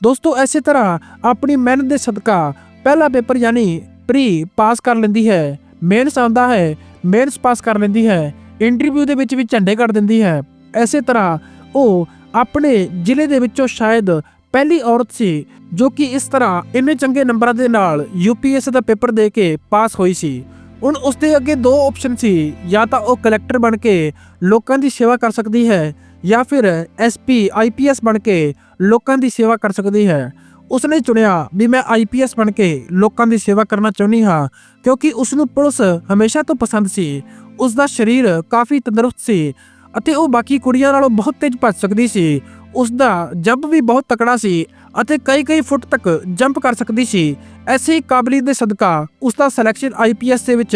ਦੋਸਤੋ, ਐਸੇ ਤਰ੍ਹਾਂ ਆਪਣੀ ਮਿਹਨਤ ਦੇ ਸਦਕਾ ਪਹਿਲਾ ਪੇਪਰ ਯਾਨੀ ਪ੍ਰੀ ਪਾਸ ਕਰ ਲੈਂਦੀ ਹੈ। ਮੇਨਸ ਆਉਂਦਾ ਹੈ, ਮੇਨਸ ਪਾਸ ਕਰ ਲੈਂਦੀ ਹੈ, ਇੰਟਰਵਿਊ ਦੇ ਵਿੱਚ ਵੀ ਝੰਡੇ ਕੱਢ ਦਿੰਦੀ ਹੈ। ਐਸੇ ਤਰ੍ਹਾਂ ਉਹ ਆਪਣੇ ਜ਼ਿਲ੍ਹੇ ਦੇ ਵਿੱਚੋਂ ਸ਼ਾਇਦ ਪਹਿਲੀ ਔਰਤ ਸੀ, ਜੋ ਕਿ ਇਸ ਤਰ੍ਹਾਂ ਇੰਨੇ ਚੰਗੇ ਨੰਬਰਾਂ ਦੇ ਨਾਲ ਯੂਪੀਐਸ ਦਾ ਪੇਪਰ ਦੇ ਕੇ ਪਾਸ ਹੋਈ ਸੀ। ਹੁਣ ਉਸ ਦੇ ਅੱਗੇ ਦੋ ਆਪਸ਼ਨ ਸੀ, ਜਾਂ ਤਾਂ ਉਹ ਕਲੈਕਟਰ ਬਣ ਕੇ ਲੋਕਾਂ ਦੀ ਸੇਵਾ ਕਰ ਸਕਦੀ ਹੈ ਜਾਂ ਫਿਰ ਐਸਪੀ ਆਈਪੀਐਸ ਬਣ ਕੇ ਲੋਕਾਂ ਦੀ ਸੇਵਾ ਕਰ ਸਕਦੀ ਹੈ। ਉਸਨੇ ਚੁਣਿਆ ਵੀ ਮੈਂ ਆਈਪੀਐਸ ਬਣ ਕੇ ਲੋਕਾਂ ਦੀ ਸੇਵਾ ਕਰਨਾ ਚਾਹੁੰਦੀ ਹਾਂ, ਕਿਉਂਕਿ ਉਸ ਨੂੰ ਪੁਲਿਸ ਹਮੇਸ਼ਾ ਤੋਂ ਪਸੰਦ ਸੀ। ਉਸ ਦਾ ਸਰੀਰ ਕਾਫੀ ਤੰਦਰੁਸਤ ਸੀ ਅਤੇ ਉਹ ਬਾਕੀ ਕੁੜੀਆਂ ਨਾਲੋਂ ਬਹੁਤ ਤੇਜ਼ ਭੱਜ ਸਕਦੀ ਸੀ। ਉਸ ਦਾ ਜੰਪ ਵੀ ਬਹੁਤ ਤਕੜਾ ਸੀ ਅਤੇ ਕਈ ਕਈ ਫੁੱਟ ਤੱਕ ਜੰਪ ਕਰ ਸਕਦੀ ਸੀ। ਐਸੀ ਕਾਬਲੀਅਤ ਦੇ ਸਦਕਾ ਉਸ ਦਾ ਸਿਲੈਕਸ਼ਨ ਆਈਪੀਐਸ ਦੇ ਵਿੱਚ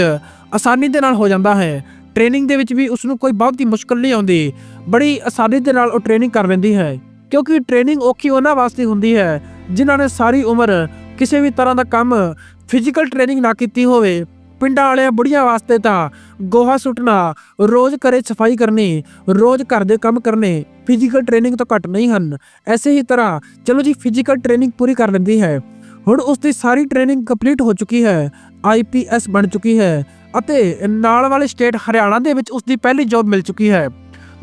ਆਸਾਨੀ ਦੇ ਨਾਲ ਹੋ ਜਾਂਦਾ ਹੈ। ਟ੍ਰੇਨਿੰਗ ਦੇ ਵਿੱਚ ਵੀ ਉਸ ਨੂੰ ਕੋਈ ਬਹੁਤ ਹੀ ਮੁਸ਼ਕਲ ਨਹੀਂ ਆਉਂਦੀ। ਬੜੀ ਆਸਾਨੀ ਦੇ ਨਾਲ ਉਹ ਟ੍ਰੇਨਿੰਗ ਕਰ ਲੈਂਦੀ ਹੈ, ਕਿਉਂਕਿ ਟ੍ਰੇਨਿੰਗ ਔਖੀ ਉਹਨਾਂ ਵਾਸਤੇ ਹੁੰਦੀ ਹੈ, ਜਿਨ੍ਹਾਂ ਨੇ ਸਾਰੀ ਉਮਰ ਕਿਸੇ ਵੀ ਤਰ੍ਹਾਂ ਦਾ ਕੰਮ ਫਿਜ਼ੀਕਲ ਟ੍ਰੇਨਿੰਗ ਨਾ ਕੀਤੀ ਹੋਵੇ। ਪਿੰਡਾਂ ਵਾਲਿਆਂ, ਬੁੜੀਆਂ ਵਾਸਤੇ ਤਾਂ ਗੋਹਾ ਸੁੱਟਣਾ, ਰੋਜ਼ ਘਰੇ ਸਫ਼ਾਈ ਕਰਨੀ, ਰੋਜ਼ ਘਰ ਦੇ ਕੰਮ ਕਰਨੇ ਫਿਜ਼ੀਕਲ ਟ੍ਰੇਨਿੰਗ ਤੋਂ ਘੱਟ ਨਹੀਂ ਹਨ। ਐਸੇ ਹੀ ਤਰ੍ਹਾਂ, ਚਲੋ ਜੀ ਫਿਜ਼ੀਕਲ ਟ੍ਰੇਨਿੰਗ ਪੂਰੀ ਕਰ ਲੈਂਦੀ ਹੈ। ਹੁਣ ਉਸ ਦੀ ਸਾਰੀ ਟ੍ਰੇਨਿੰਗ ਕੰਪਲੀਟ ਹੋ ਚੁੱਕੀ ਹੈ ਆਈਪੀਐਸ ਬਣ ਚੁੱਕੀ ਹੈ ਅਤੇ ਨਾਲ ਵਾਲੇ ਸਟੇਟ ਹਰਿਆਣਾ ਦੇ ਵਿੱਚ ਉਸ ਦੀ ਪਹਿਲੀ ਜੌਬ ਮਿਲ ਚੁੱਕੀ ਹੈ।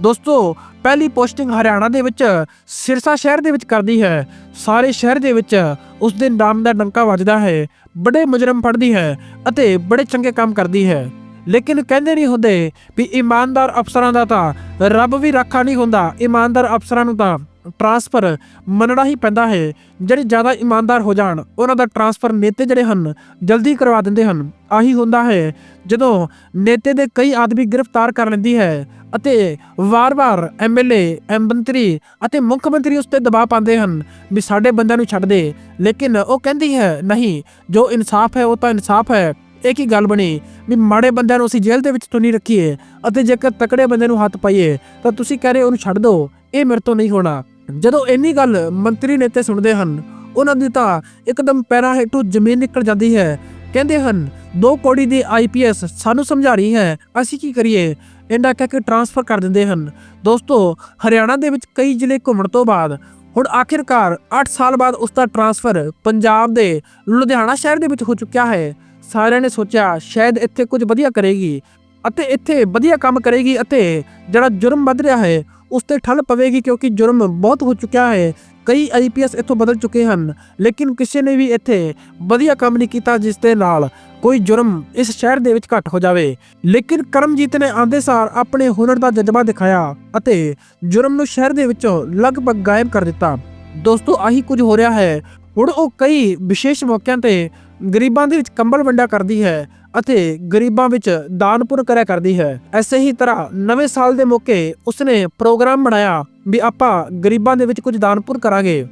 ਦੋਸਤੋ, ਪਹਿਲੀ ਪੋਸਟਿੰਗ ਹਰਿਆਣਾ ਦੇ ਵਿੱਚ ਸਿਰਸਾ ਸ਼ਹਿਰ ਦੇ ਵਿੱਚ ਕਰਦੀ ਹੈ। ਸਾਰੇ ਸ਼ਹਿਰ ਦੇ ਵਿੱਚ ਉਸ ਦੇ ਨਾਮ ਦਾ ਡੰਕਾ ਵੱਜਦਾ ਹੈ, ਬੜੇ ਮੁਜਰਮ ਫੜਦੀ ਹੈ ਅਤੇ ਬੜੇ ਚੰਗੇ ਕੰਮ ਕਰਦੀ ਹੈ। ਲੇਕਿਨ ਕਹਿੰਦੇ ਨਹੀਂ ਹੁੰਦੇ ਵੀ ਇਮਾਨਦਾਰ ਅਫਸਰਾਂ ਦਾ ਤਾਂ ਰੱਬ ਵੀ ਰਾਖਾ ਨਹੀਂ ਹੁੰਦਾ। ਇਮਾਨਦਾਰ ਅਫਸਰਾਂ ਨੂੰ ਤਾਂ ਟਰਾਂਸਫਰ ਮੰਨਣਾ ਹੀ ਪੈਂਦਾ ਹੈ। ਜਿਹੜੇ ਜ਼ਿਆਦਾ ਇਮਾਨਦਾਰ ਹੋ ਜਾਣ, ਉਹਨਾਂ ਦਾ ਟਰਾਂਸਫਰ ਨੇਤੇ ਜਿਹੜੇ ਹਨ, ਜਲਦੀ ਕਰਵਾ ਦਿੰਦੇ ਹਨ। ਆਹੀ ਹੁੰਦਾ ਹੈ, ਜਦੋਂ ਨੇਤੇ ਦੇ ਕਈ ਆਦਮੀ ਗ੍ਰਿਫਤਾਰ ਕਰ ਲੈਂਦੀ ਹੈ ਅਤੇ ਵਾਰ-ਵਾਰ ਐਮਐਲਏ ਮੰਤਰੀ ਅਤੇ ਮੁੱਖ ਮੰਤਰੀ ਉਸ ਤੇ ਦਬਾਅ ਪਾਉਂਦੇ ਹਨ ਵੀ ਸਾਡੇ ਬੰਦਿਆਂ ਨੂੰ ਛੱਡ ਦੇ। ਲੇਕਿਨ ਉਹ ਕਹਿੰਦੀ ਹੈ, ਨਹੀਂ, ਜੋ ਇਨਸਾਫ ਹੈ, ਉਹ ਤਾਂ ਇਨਸਾਫ ਹੈ। ਇਹ ਕੀ ਗੱਲ ਬਣੀ? ਵੀ ਮਾੜੇ ਬੰਦਿਆਂ ਨੂੰ ਅਸੀਂ ਜੇਲ੍ਹ ਦੇ ਵਿੱਚ ਤੋਂ ਨਹੀਂ ਰੱਖੀਏ ਅਤੇ ਜੇਕਰ ਤਕੜੇ ਬੰਦੇ ਨੂੰ ਹੱਥ ਪਾਈਏ, ਤਾਂ ਤੁਸੀਂ ਕਹਿ ਰਹੇ ਉਹਨੂੰ ਛੱਡ ਦਿਓ ਇਹ ਮੇਰੇ ਤੋਂ ਨਹੀਂ ਹੋਣਾ। ਜਦੋਂ ਇੰਨੀ ਗੱਲ ਮੰਤਰੀ ਨੇਤੇ ਸੁਣਦੇ ਹਨ, ਉਹਨਾਂ ਦੀ ਤਾਂ ਇੱਕਦਮ ਪੈਰਾਂ ਹੇਠੋਂ ਜ਼ਮੀਨ ਨਿਕਲ ਜਾਂਦੀ ਹੈ। ਕਹਿੰਦੇ ਹਨ, ਦੋ ਕੋੜੀ ਦੀ ਆਈਪੀਐਸ ਸਾਨੂੰ ਸਮਝਾ ਰਹੀ ਹੈ, ਅਸੀਂ ਕੀ ਕਰੀਏ? ਇੰਨਾ ਕਹਿ ਕੇ ਟਰਾਂਸਫਰ ਕਰ ਦਿੰਦੇ ਹਨ। ਦੋਸਤੋ, ਹਰਿਆਣਾ ਦੇ ਵਿੱਚ ਕਈ ਜ਼ਿਲ੍ਹੇ ਘੁੰਮਣ ਤੋਂ ਬਾਅਦ, ਹੁਣ ਆਖਿਰਕਾਰ 8 ਸਾਲ ਬਾਅਦ ਉਸ ਦਾ ਟਰਾਂਸਫਰ ਪੰਜਾਬ ਦੇ ਲੁਧਿਆਣਾ ਸ਼ਹਿਰ ਦੇ ਵਿੱਚ ਹੋ ਚੁੱਕਿਆ ਹੈ। ਸਾਰਿਆਂ ਨੇ ਸੋਚਿਆ, ਸ਼ਾਇਦ ਇੱਥੇ ਕੁਝ ਵਧੀਆ ਕਰੇਗੀ ਅਤੇ ਇੱਥੇ ਵਧੀਆ ਕੰਮ ਕਰੇਗੀ ਅਤੇ ਜਿਹੜਾ ਜੁਰਮ ਵੱਧ ਰਿਹਾ ਹੈ ਉਸ ਤੇ ਠੱਲ ਪਵੇਗੀ ਕਿਉਂਕਿ ਜੁਰਮ ਬਹੁਤ ਹੋ ਚੁੱਕਿਆ ਹੈ। ਕਈ ਆਈਪੀਐਸ ਇੱਥੋਂ ਬਦਲ ਚੁੱਕੇ ਹਨ, ਲੇਕਿਨ ਕਿਸੇ ਨੇ ਵੀ ਇੱਥੇ ਵਧੀਆ ਕੰਮ ਨਹੀਂ ਕੀਤਾ ਜਿਸ ਦੇ ਨਾਲ ਕੋਈ ਜੁਰਮ ਇਸ ਸ਼ਹਿਰ ਦੇ ਵਿੱਚ ਘੱਟ ਹੋ ਜਾਵੇ। ਲੇਕਿਨ ਕਰਮਜੀਤ ਨੇ ਆਂਦੇ ਸਾਰ ਆਪਣੇ ਹੁਨਰ ਦਾ ਜਜ਼ਬਾ ਦਿਖਾਇਆ ਅਤੇ ਜੁਰਮ ਨੂੰ ਸ਼ਹਿਰ ਦੇ ਵਿੱਚੋਂ ਲਗਭਗ ਗਾਇਬ ਕਰ ਦਿੱਤਾ। ਦੋਸਤੋ, ਆਹੀ ਕੁਝ ਹੋ ਰਿਹਾ ਹੈ। ਹੁਣ ਉਹ ਕਈ ਵਿਸ਼ੇਸ਼ ਮੌਕਿਆਂ ਤੇ ਗਰੀਬਾਂ ਦੇ ਵਿੱਚ ਕੰਬਲ ਵੰਡਿਆ ਕਰਦੀ ਹੈ ਅਤੇ ਗਰੀਬਾਂ ਵਿੱਚ ਦਾਨ ਪੁੰਨ ਕਰਿਆ ਕਰਦੀ ਹੈ। ਐਸੇ ਹੀ ਤਰ੍ਹਾਂ ਨਵੇਂ ਸਾਲ ਦੇ ਮੌਕੇ ਉਸਨੇ ਪ੍ਰੋਗਰਾਮ ਬਣਾਇਆ ਵੀ ਆਪਾਂ ਗਰੀਬਾਂ ਦੇ ਵਿੱਚ ਕੁਝ ਦਾਨ ਪੁੰਨ ਕਰਾਂਗੇ।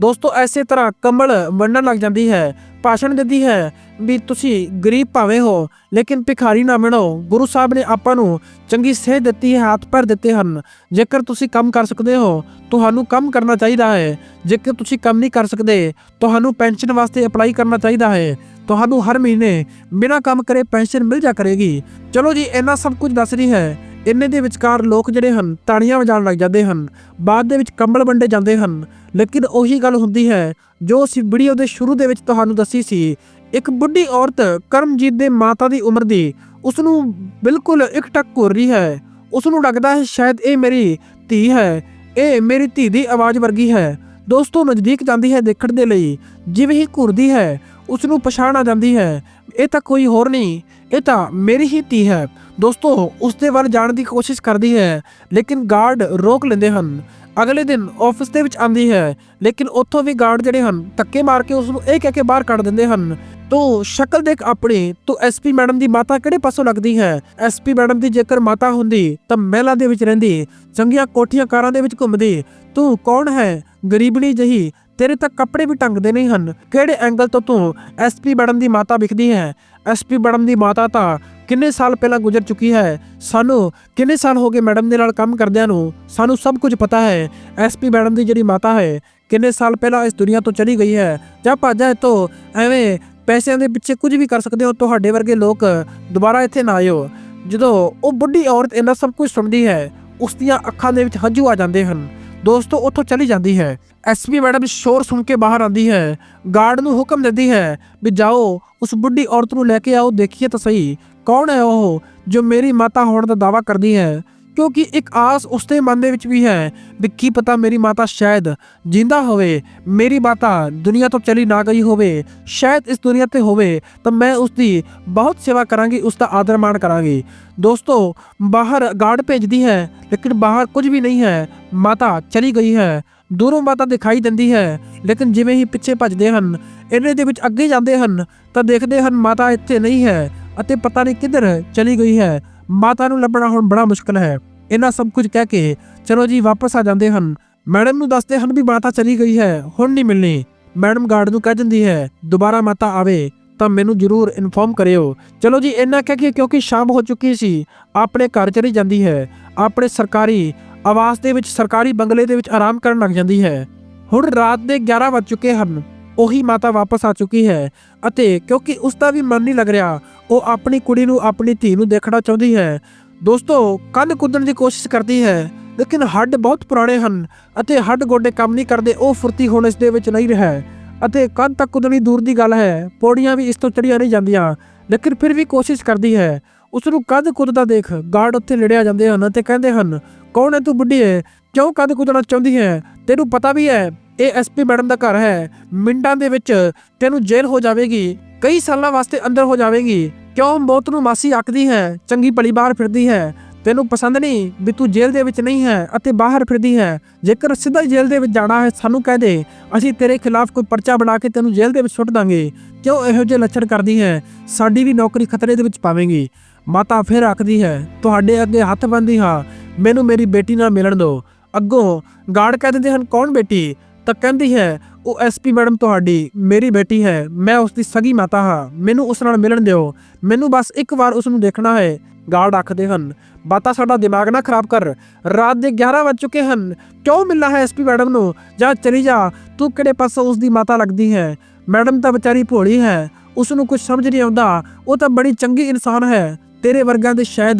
ਦੋਸਤੋ, ਐਸੇ ਤਰ੍ਹਾਂ ਕੰਬਲ ਵੰਡਣ ਲੱਗ ਜਾਂਦੀ ਹੈ, ਭਾਸ਼ਣ ਦਿੰਦੀ ਹੈ ਵੀ ਤੁਸੀਂ ਗਰੀਬ ਭਾਵੇਂ ਹੋ, ਲੇਕਿਨ ਭਿਖਾਰੀ ਨਾ ਬਣੋ। ਗੁਰੂ ਸਾਹਿਬ ਨੇ ਆਪਾਂ ਨੂੰ ਚੰਗੀ ਸੇਧ ਦਿੱਤੀ ਹੈ, ਹੱਥ ਪੈਰ ਦਿੱਤੇ ਹਨ। ਜੇਕਰ ਤੁਸੀਂ ਕੰਮ ਕਰ ਸਕਦੇ ਹੋ, ਤੁਹਾਨੂੰ ਕੰਮ ਕਰਨਾ ਚਾਹੀਦਾ ਹੈ। ਜੇਕਰ ਤੁਸੀਂ ਕੰਮ ਨਹੀਂ ਕਰ ਸਕਦੇ, ਤੁਹਾਨੂੰ ਪੈਨਸ਼ਨ ਵਾਸਤੇ ਅਪਲਾਈ ਕਰਨਾ ਚਾਹੀਦਾ ਹੈ। ਤੁਹਾਨੂੰ ਹਰ ਮਹੀਨੇ ਬਿਨਾਂ ਕੰਮ ਕਰੇ ਪੈਨਸ਼ਨ ਮਿਲ ਜਾ ਕਰੇਗੀ। ਚਲੋ ਜੀ, ਇੰਨਾ ਸਭ ਕੁਝ ਦੱਸ ਰਹੀ ਹੈ। ਇੰਨੇ ਦੇ ਵਿਚਕਾਰ ਲੋਕ ਜਿਹੜੇ ਹਨ, ਤਾੜੀਆਂ ਵਜਾਉਣ ਲੱਗ ਜਾਂਦੇ ਹਨ। ਬਾਅਦ ਦੇ ਵਿੱਚ ਕੰਬਲ ਵੰਡੇ ਜਾਂਦੇ ਹਨ। ਲੇਕਿਨ ਉਹੀ ਗੱਲ ਹੁੰਦੀ ਹੈ ਜੋ ਅਸੀਂ ਵੀਡੀਓ ਦੇ ਸ਼ੁਰੂ ਦੇ ਵਿੱਚ ਤੁਹਾਨੂੰ ਦੱਸੀ ਸੀ। ਇੱਕ ਬੁੱਢੀ ਔਰਤ ਕਰਮਜੀਤ ਦੇ ਮਾਤਾ ਦੀ ਉਮਰ ਦੀ ਉਸ ਨੂੰ ਬਿਲਕੁਲ ਇੱਕ ਟੱਕ ਘੁਰ ਰਹੀ ਹੈ। ਉਸ ਨੂੰ ਲੱਗਦਾ ਹੈ ਸ਼ਾਇਦ ਇਹ ਮੇਰੀ ਧੀ ਹੈ। ਇਹ ਮੇਰੀ ਧੀ ਦੀ ਆਵਾਜ਼ ਵਰਗੀ ਹੈ। ਦੋਸਤੋ, ਨਜ਼ਦੀਕ ਜਾਂਦੀ ਹੈ ਦੇਖਣ ਦੇ ਲਈ। ਜਿਵੇਂ ਹੀ ਘੁਰਦੀ ਹੈ ਉਸ ਨੂੰ ਪਛਾਣ ਆ ਜਾਂਦੀ ਹੈ। ਇਹ ਤਾਂ ਕੋਈ ਹੋਰ ਨਹੀਂ, ਇਹ ਤਾਂ ਮੇਰੀ ਹੀ ਧੀ ਹੈ। ਦੋਸਤੋ ਉਸ ਦੇ ਵੱਲ ਜਾਣ ਦੀ ਕੋਸ਼ਿਸ਼ ਕਰਦੀ ਹੈ, ਲੇਕਿਨ ਗਾਰਡ ਰੋਕ ਲੈਂਦੇ ਹਨ। ਅਗਲੇ ਦਿਨ ਆਫਿਸ ਦੇ ਵਿੱਚ ਆਂਦੀ ਹੈ, ਲੇਕਿਨ ਉੱਥੋਂ ਵੀ ਗਾਰਡ ਜਿਹੜੇ ਹਨ, ਧੱਕੇ ਮਾਰ ਕੇ ਉਸ ਨੂੰ ਇਹ ਕਹਿ ਕੇ ਬਾਹਰ ਕੱਢ ਦਿੰਦੇ ਹਨ, ਤੂੰ ਸ਼ਕਲ ਦੇਖ ਆਪਣੀ, ਤੂੰ ਐਸਪੀ ਮੈਡਮ ਦੀ ਮਾਤਾ ਕਿਹੜੇ ਪਾਸੋਂ ਲੱਗਦੀ ਹੈ? ਐਸਪੀ ਮੈਡਮ ਦੀ ਜੇਕਰ ਮਾਤਾ ਹੁੰਦੀ, ਤਾਂ ਮਹਿਲਾ ਦੇ ਵਿੱਚ ਰਹਿੰਦੀ, ਚੰਗੀਆਂ ਕੋਠੀਆਂ ਕਾਰਾਂ ਦੇ ਵਿੱਚ ਘੁੰਮਦੀ, ਤੂੰ ਕੌਣ ਹੈ? ਗਰੀਬਣੀ ਜਹੀ, ਤੇਰੇ ਤਾਂ ਕੱਪੜੇ ਵੀ ਟੰਗਦੇ ਨਹੀਂ ਹਨ, ਕਿਹੜੇ ਐਂਗਲ ਤੋਂ ਤੂੰ ਐਸਪੀ ਮੈਡਮ ਦੀ ਮਾਤਾ ਵਿਖਦੀ ਹੈ? ਐਸਪੀ ਮੈਡਮ ਦੀ ਮਾਤਾ ਤਾਂ ਕਿੰਨੇ ਸਾਲ ਪਹਿਲਾਂ ਗੁਜ਼ਰ ਚੁੱਕੀ ਹੈ? ਸਾਨੂੰ ਕਿੰਨੇ ਸਾਲ ਹੋ ਗਏ ਮੈਡਮ ਦੇ ਨਾਲ ਕੰਮ ਕਰਦਿਆਂ ਨੂੰ? ਸਾਨੂੰ ਸਭ ਕੁਝ ਪਤਾ ਹੈ। ਐਸਪੀ ਮੈਡਮ ਦੀ ਜਿਹੜੀ ਮਾਤਾ ਹੈ, ਕਿੰਨੇ ਸਾਲ ਪਹਿਲਾਂ ਇਸ ਦੁਨੀਆ ਤੋਂ ਚਲੀ ਗਈ ਹੈ? ਜਾਂ ਭਾਜਾ ਤੋਂ ਐਵੇਂ ਪੈਸਿਆਂ ਦੇ ਪਿੱਛੇ ਕੁਝ ਵੀ ਕਰ ਸਕਦੇ ਹੋ, ਤੁਹਾਡੇ ਵਰਗੇ ਲੋਕ ਦੁਬਾਰਾ ਇੱਥੇ ਨਾ ਆਇਓ। ਜਦੋਂ ਉਹ ਬੁੱਢੀ ਔਰਤ ਇਹਨਾਂ ਸਭ ਕੁਝ ਸੁਣਦੀ ਹੈ, ਉਸ ਦੀਆਂ ਅੱਖਾਂ ਦੇ ਵਿੱਚ ਹੰਝੂ ਆ ਜਾਂਦੇ ਹਨ। ਦੋਸਤੋ, ਉੱਥੋਂ ਚਲੀ ਜਾਂਦੀ ਹੈ। ਐਸਪੀ ਮੈਡਮ ਸ਼ੋਰ ਸੁਣ ਕੇ ਬਾਹਰ ਆਂਦੀ ਹੈ। ਗਾਰਡ ਨੂੰ ਹੁਕਮ ਦਿੰਦੀ ਹੈ ਵੀ ਜਾਓ, ਉਸ ਬੁੱਢੀ ਔਰਤ ਨੂੰ ਲੈ ਕੇ ਆਓ, ਦੇਖੀਏ ਤਾਂ ਸਹੀ। ਕੌਣ ਹੈ ਉਹ ਜੋ ਮੇਰੀ ਮਾਤਾ ਹੋਣ ਦਾ ਦਾਵਾ ਕਰਦੀ ਹੈ? ਕਿਉਂਕਿ ਇੱਕ ਆਸ ਉਸਦੇ ਮਨ ਦੇ ਵਿੱਚ ਵੀ ਹੈ ਵੀ ਕੀ ਪਤਾ ਮੇਰੀ ਮਾਤਾ ਸ਼ਾਇਦ ਜਿੰਦਾ ਹੋਵੇ, ਮੇਰੀ ਮਾਤਾ ਦੁਨੀਆ ਤੋਂ ਚਲੀ ਨਾ ਗਈ ਹੋਵੇ, ਸ਼ਾਇਦ ਇਸ ਦੁਨੀਆ ਤੇ ਹੋਵੇ ਤਾਂ ਮੈਂ ਉਸ ਦੀ ਬਹੁਤ ਸੇਵਾ ਕਰਾਂਗੀ ਉਸ ਦਾ ਆਦਰ ਮਾਣ ਕਰਾਂਗੀ। ਦੋਸਤੋ, ਬਾਹਰ ਗਾਰਡ ਭੇਜਦੀ ਹੈ, ਲੇਕਿਨ ਬਾਹਰ ਕੁਝ ਵੀ ਨਹੀਂ ਹੈ, ਮਾਤਾ ਚਲੀ ਗਈ ਹੈ, ਦੂਰੋਂ ਮਾਤਾ ਦਿਖਾਈ ਦਿੰਦੀ ਹੈ, ਲੇਕਿਨ ਜਿਵੇਂ ਹੀ ਪਿੱਛੇ ਭੱਜਦੇ ਹਨ ਇਹਨੇ ਦੇ ਵਿੱਚ ਅੱਗੇ ਜਾਂਦੇ ਹਨ, ਤਾਂ ਦੇਖਦੇ ਹਨ ਮਾਤਾ ਇੱਥੇ ਨਹੀਂ ਹੈ ਅਤੇ ਪਤਾ ਨਹੀਂ ਕਿੱਧਰ ਚਲੀ ਗਈ ਹੈ। ਮਾਤਾ ਨੂੰ ਲੱਭਣਾ ਹੁਣ ਬੜਾ ਮੁਸ਼ਕਲ ਹੈ। ਇਹਨਾਂ ਸਭ ਕੁਝ ਕਹਿ ਕੇ ਚਲੋ ਜੀ ਵਾਪਸ ਆ ਜਾਂਦੇ ਹਨ। ਮੈਡਮ ਨੂੰ ਦੱਸਦੇ ਹਨ ਵੀ ਮਾਤਾ ਚਲੀ ਗਈ ਹੈ, ਹੁਣ ਨਹੀਂ ਮਿਲਣੀ। ਮੈਡਮ ਗਾਰਡ ਨੂੰ ਕਹਿ ਦਿੰਦੀ ਹੈ, ਦੁਬਾਰਾ ਮਾਤਾ ਆਵੇ, ਤਾਂ ਮੈਨੂੰ ਜ਼ਰੂਰ ਇਨਫੋਰਮ ਕਰਿਓ। ਚਲੋ ਜੀ, ਇੰਨਾ ਕਹਿ ਕੇ ਕਿਉਂਕਿ ਸ਼ਾਮ ਹੋ ਚੁੱਕੀ ਸੀ, ਆਪਣੇ ਘਰ ਚਲੀ ਜਾਂਦੀ ਹੈ। ਆਪਣੇ ਸਰਕਾਰੀ ਆਵਾਸ ਦੇ ਵਿੱਚ, ਸਰਕਾਰੀ ਬੰਗਲੇ ਦੇ ਵਿੱਚ ਆਰਾਮ ਕਰਨ ਲੱਗ ਜਾਂਦੀ ਹੈ। ਹੁਣ ਰਾਤ ਦੇ 11 ਵੱਜ ਚੁੱਕੇ ਹਨ। ਉਹੀ ਮਾਤਾ ਵਾਪਸ ਆ ਚੁੱਕੀ ਹੈ ਅਤੇ ਕਿਉਂਕਿ ਉਸ ਦਾ ਵੀ ਮਨ ਨਹੀਂ ਲੱਗ ਰਿਹਾ ਉਹ ਆਪਣੀ ਕੁੜੀ ਨੂੰ ਆਪਣੀ ਧੀ ਨੂੰ ਦੇਖਣਾ ਚਾਹੁੰਦੀ ਹੈ। ਦੋਸਤੋ, ਕੰਨ ਕੁੱਦਣ ਦੀ ਕੋਸ਼ਿਸ਼ ਕਰਦੀ ਹੈ, ਲੇਕਿਨ ਹੱਡ ਬਹੁਤ ਪੁਰਾਣੇ ਹਨ ਅਤੇ ਹੱਡ ਗੋਡੇ ਕੰਮ ਨਹੀਂ ਕਰਦੇ, ਉਹ ਫੁਰਤੀ ਹੁਣ ਇਸ ਦੇ ਵਿੱਚ ਨਹੀਂ ਰਿਹਾ ਅਤੇ ਕੰਨ ਤੱਕ ਕੁੱਦਣੀ ਦੂਰ ਦੀ ਗੱਲ ਹੈ, ਪੌੜੀਆਂ ਵੀ ਇਸ ਤੋਂ ਚੜੀਆਂ ਨਹੀਂ ਜਾਂਦੀਆਂ, ਲੇਕਿਨ ਫਿਰ ਵੀ ਕੋਸ਼ਿਸ਼ ਕਰਦੀ ਹੈ। ਉਸ ਨੂੰ ਕਦ ਕੁੱਦਦਾ ਦੇਖ, ਗਾਰਡ ਉੱਥੇ ਲੜਿਆ ਜਾਂਦੇ ਹਨ ਤੇ ਕਹਿੰਦੇ ਹਨ, ਕੌਣ ਹੈ ਤੂੰ ਬੁੱਢੀ ਹੈ ਕਿਉਂ ਕਦ ਕੁੱਦਣਾ ਚਾਹੁੰਦੀ ਹੈ? ਤੈਨੂੰ ਪਤਾ ਵੀ ਹੈ, ਇਹ ਐਸਪੀ ਮੈਡਮ ਦਾ ਘਰ ਹੈ। ਮਿੰਟਾਂ ਦੇ ਵਿੱਚ ਤੈਨੂੰ ਜੇਲ੍ਹ ਹੋ ਜਾਵੇਗੀ। ਕਈ ਸਾਲਾਂ ਵਾਸਤੇ ਅੰਦਰ ਹੋ ਜਾਵੇਗੀ। ਕਿਉਂ? ਮੌਤ ਨੂੰ ਮਾਸੀ ਆਖਦੀ ਹੈ, ਚੰਗੀ ਭਲੀ ਬਾਹਰ ਫਿਰਦੀ ਹੈ। ਤੈਨੂੰ ਪਸੰਦ ਨਹੀਂ ਵੀ ਤੂੰ ਜੇਲ੍ਹ ਦੇ ਵਿੱਚ ਨਹੀਂ ਹੈ ਅਤੇ ਬਾਹਰ ਫਿਰਦੀ ਹੈ। ਜੇਕਰ ਸਿੱਧਾ ਜੇਲ੍ਹ ਦੇ ਵਿੱਚ ਜਾਣਾ ਹੈ, ਸਾਨੂੰ ਕਹਿ ਦੇ, ਅਸੀਂ ਤੇਰੇ ਖਿਲਾਫ ਕੋਈ ਪਰਚਾ ਬਣਾ ਕੇ ਤੈਨੂੰ ਜੇਲ੍ਹ ਦੇ ਵਿੱਚ ਸੁੱਟ ਦਾਂਗੇ। ਕਿਉਂ ਇਹੋ ਜਿਹੇ ਲੱਛਣ ਕਰਦੀ ਹੈ? ਸਾਡੀ ਵੀ ਨੌਕਰੀ ਖਤਰੇ ਦੇ ਵਿੱਚ ਪਾਵੇਂਗੀ। ਮਾਤਾ ਫਿਰ ਆਖਦੀ ਹੈ, ਤੁਹਾਡੇ ਅੱਗੇ ਹੱਥ ਬੰਨ੍ਹਦੀ ਹਾਂ। ਮੈਨੂੰ ਮੇਰੀ ਬੇਟੀ ਨਾਲ ਮਿਲਣ ਦਿਓ। ਅੱਗੋਂ ਗਾਰਡ ਕਹਿ ਦਿੰਦੇ ਹਨ, ਕੌਣ ਬੇਟੀ? ਤਾਂ ਕਹਿੰਦੀ ਹੈ, ਉਹ ਐਸਪੀ ਮੈਡਮ ਤੁਹਾਡੀ, ਮੇਰੀ ਬੇਟੀ ਹੈ, ਮੈਂ ਉਸ ਦੀ ਸਗੀ ਮਾਤਾ ਹਾਂ, ਮੈਨੂੰ ਉਸ ਨਾਲ ਮਿਲਣ ਦਿਓ। ਮੈਨੂੰ ਬਸ ਇੱਕ ਵਾਰ ਉਸ ਨੂੰ ਦੇਖਣਾ ਹੈ। ਗਾਰਡ ਆਖਦੇ ਹਨ। ਬਾਤਾ ਸਾਡਾ ਦਿਮਾਗ ਨਾ ਖਰਾਬ ਕਰ। ਰਾਤ ਦੇ 11 ਵੱਜ ਚੁੱਕੇ ਹਨ। ਕਿਉਂ ਮਿਲਣਾ ਹੈ ਐਸਪੀ ਮੈਡਮ ਨੂੰ? ਜਾ ਚਲੀ ਜਾ। ਤੂੰ ਕਿਹੜੇ ਪਾਸੋਂ ਉਸ ਦੀ ਮਾਤਾ ਲੱਗਦੀ ਹੈ? ਮੈਡਮ ਤਾਂ ਵਿਚਾਰੀ ਭੋਲੀ ਹੈ। ਉਸ ਨੂੰ ਕੁਝ ਸਮਝ ਨਹੀਂ ਆਉਂਦਾ। ਉਹ ਤਾਂ ਬੜੀ ਚੰਗੀ ਇਨਸਾਨ ਹੈ। ਤੇਰੇ ਵਰਗਾਂ ਦੇ ਸ਼ਾਇਦ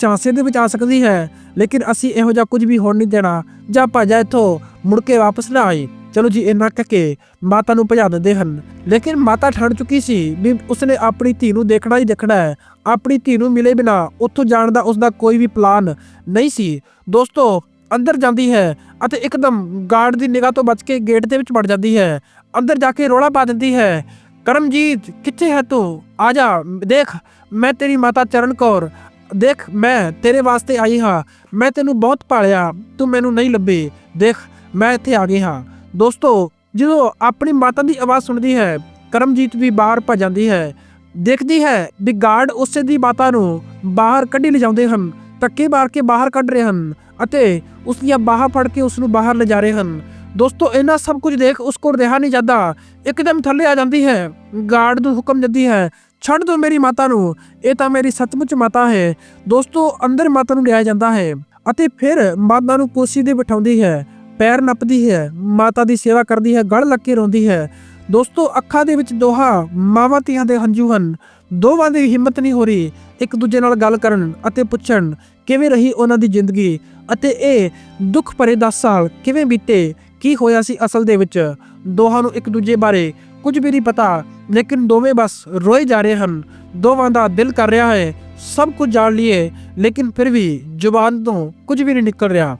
ਝਾਂਸੇ ਦੇ ਵਿੱਚ ਆ ਸਕਦੀ ਹੈ, ਲੇਕਿਨ ਅਸੀਂ ਇਹੋ ਜਿਹਾ ਕੁਝ ਵੀ ਹੋਣ ਨਹੀਂ ਦੇਣਾ। ਜਾਂ ਭਾਜਾ ਇੱਥੋਂ, ਮੁੜ ਕੇ ਵਾਪਸ ਨਾ ਆਈ। ਚਲੋ ਜੀ, ਇੰਨਾ ਕਹਿ ਕੇ ਮਾਤਾ ਨੂੰ ਭਜਾ ਦਿੰਦੇ ਹਨ। ਲੇਕਿਨ ਮਾਤਾ ਠਣ ਚੁੱਕੀ ਸੀ ਵੀ ਉਸਨੇ ਆਪਣੀ ਧੀ ਨੂੰ ਦੇਖਣਾ ਹੀ ਦੇਖਣਾ ਹੈ। ਆਪਣੀ ਧੀ ਨੂੰ ਮਿਲੇ ਬਿਨਾ ਉੱਥੋਂ ਜਾਣ ਦਾ ਉਸਦਾ ਕੋਈ ਵੀ ਪਲਾਨ ਨਹੀਂ ਸੀ। ਦੋਸਤੋ, ਅੰਦਰ ਜਾਂਦੀ ਹੈ ਅਤੇ ਇੱਕਦਮ ਗਾਰਡ ਦੀ ਨਿਗਾਹ ਤੋਂ ਬਚ ਕੇ ਗੇਟ ਦੇ ਵਿੱਚ ਵੜ ਜਾਂਦੀ ਹੈ। ਅੰਦਰ ਜਾ ਕੇ ਰੋਲਾ ਪਾ ਦਿੰਦੀ ਹੈ। ਕਰਮਜੀਤ, ਕਿੱਥੇ ਹੈ ਤੂੰ? ਆ ਜਾ, ਦੇਖ, ਮੈਂ ਤੇਰੀ ਮਾਤਾ ਚਰਨ ਕੌਰ। ਦੇਖ, ਮੈਂ ਤੇਰੇ ਵਾਸਤੇ ਆਈ ਹਾਂ। ਮੈਂ ਤੈਨੂੰ ਬਹੁਤ ਪਾਲਿਆ ਤੂੰ ਮੈਨੂੰ ਨਹੀਂ ਲੱਭੇ। ਦੇਖ, ਮੈਂ ਇੱਥੇ ਆ ਗਈ ਹਾਂ। ਦੋਸਤੋ, ਜਦੋਂ ਆਪਣੀ ਮਾਤਾ ਦੀ ਆਵਾਜ਼ ਸੁਣਦੀ ਹੈ, ਕਰਮਜੀਤ ਵੀ ਬਾਹਰ ਭੱਜ ਜਾਂਦੀ ਹੈ। ਦੇਖਦੀ ਹੈ ਵੀ ਗਾਰਡ ਉਸੇ ਦੀ ਮਾਤਾ ਨੂੰ ਬਾਹਰ ਕੱਢੀ ਲਿਜਾਉਂਦੇ ਹਨ, ਧੱਕੇ ਮਾਰ ਕੇ ਬਾਹਰ ਕੱਢ ਰਹੇ ਹਨ ਅਤੇ ਉਸ ਦੀਆਂ ਬਾਹਾਂ ਫੜ ਕੇ ਉਸ ਨੂੰ ਬਾਹਰ ਲਿਜਾ ਰਹੇ ਹਨ। ਦੋਸਤੋ ਇਹਨਾਂ ਸਭ ਕੁਝ ਦੇਖ ਉਸ ਕੋਲ ਰਿਹਾ ਨਹੀਂ ਜਾਂਦਾ। ਇੱਕਦਮ ਥੱਲੇ ਆ ਜਾਂਦੀ ਹੈ। ਗਾਰਡ ਨੂੰ ਹੁਕਮ ਦਿੰਦੀ ਹੈ ਛੱਡ ਦੋ ਮੇਰੀ ਮਾਤਾ ਨੂੰ, ਇਹ ਤਾਂ ਮੇਰੀ ਸੱਚਮੁੱਚ ਮਾਤਾ ਹੈ। ਦੋਸਤੋ, ਅੰਦਰ ਮਾਤਾ ਨੂੰ ਲਿਆ ਜਾਂਦਾ ਹੈ ਅਤੇ ਫਿਰ ਮਾਤਾ ਨੂੰ ਕੁਰਸੀ ਤੇ ਬਿਠਾਉਂਦੀ ਹੈ, ਪੈਰ ਨੱਪਦੀ ਹੈ, ਮਾਤਾ ਦੀ ਸੇਵਾ ਕਰਦੀ ਹੈ, ਗਲ ਲੱਗ ਕੇ ਰੋਂਦੀ ਹੈ। ਦੋਸਤੋ, ਅੱਖਾਂ ਦੇ ਵਿੱਚ ਦੋਹਾ, ਮਾਵਾਂ ਧੀਆਂ ਦੇ ਹੰਝੂ ਹਨ। ਦੋਵਾਂ ਦੀ ਹਿੰਮਤ ਨਹੀਂ ਹੋ ਰਹੀ ਇੱਕ ਦੂਜੇ ਨਾਲ ਗੱਲ ਕਰਨ ਅਤੇ ਪੁੱਛਣ, ਕਿਵੇਂ ਰਹੀ ਉਹਨਾਂ ਦੀ ਜ਼ਿੰਦਗੀ ਅਤੇ ਇਹ ਦੁੱਖ ਭਰੇ 10 ਸਾਲ ਕਿਵੇਂ ਬੀਤੇ, ਕੀ ਹੋਇਆ ਸੀ ਅਸਲ ਦੇ ਵਿੱਚ? ਦੋਹਾਂ ਨੂੰ ਇੱਕ ਦੂਜੇ ਬਾਰੇ ਕੁਝ ਵੀ ਨਹੀਂ ਪਤਾ। ਲੇਕਿਨ ਦੋਵੇਂ ਬਸ ਰੋਏ ਜਾ ਰਹੇ ਹਨ। ਦੋਵਾਂ ਦਾ ਦਿਲ ਕਰ ਰਿਹਾ ਹੈ, ਸਭ ਕੁਝ ਜਾਣ ਲਈਏ, ਲੇਕਿਨ ਫਿਰ ਵੀ ਜ਼ੁਬਾਨ ਤੋਂ ਕੁਝ ਵੀ ਨਹੀਂ ਨਿਕਲ ਰਿਹਾ।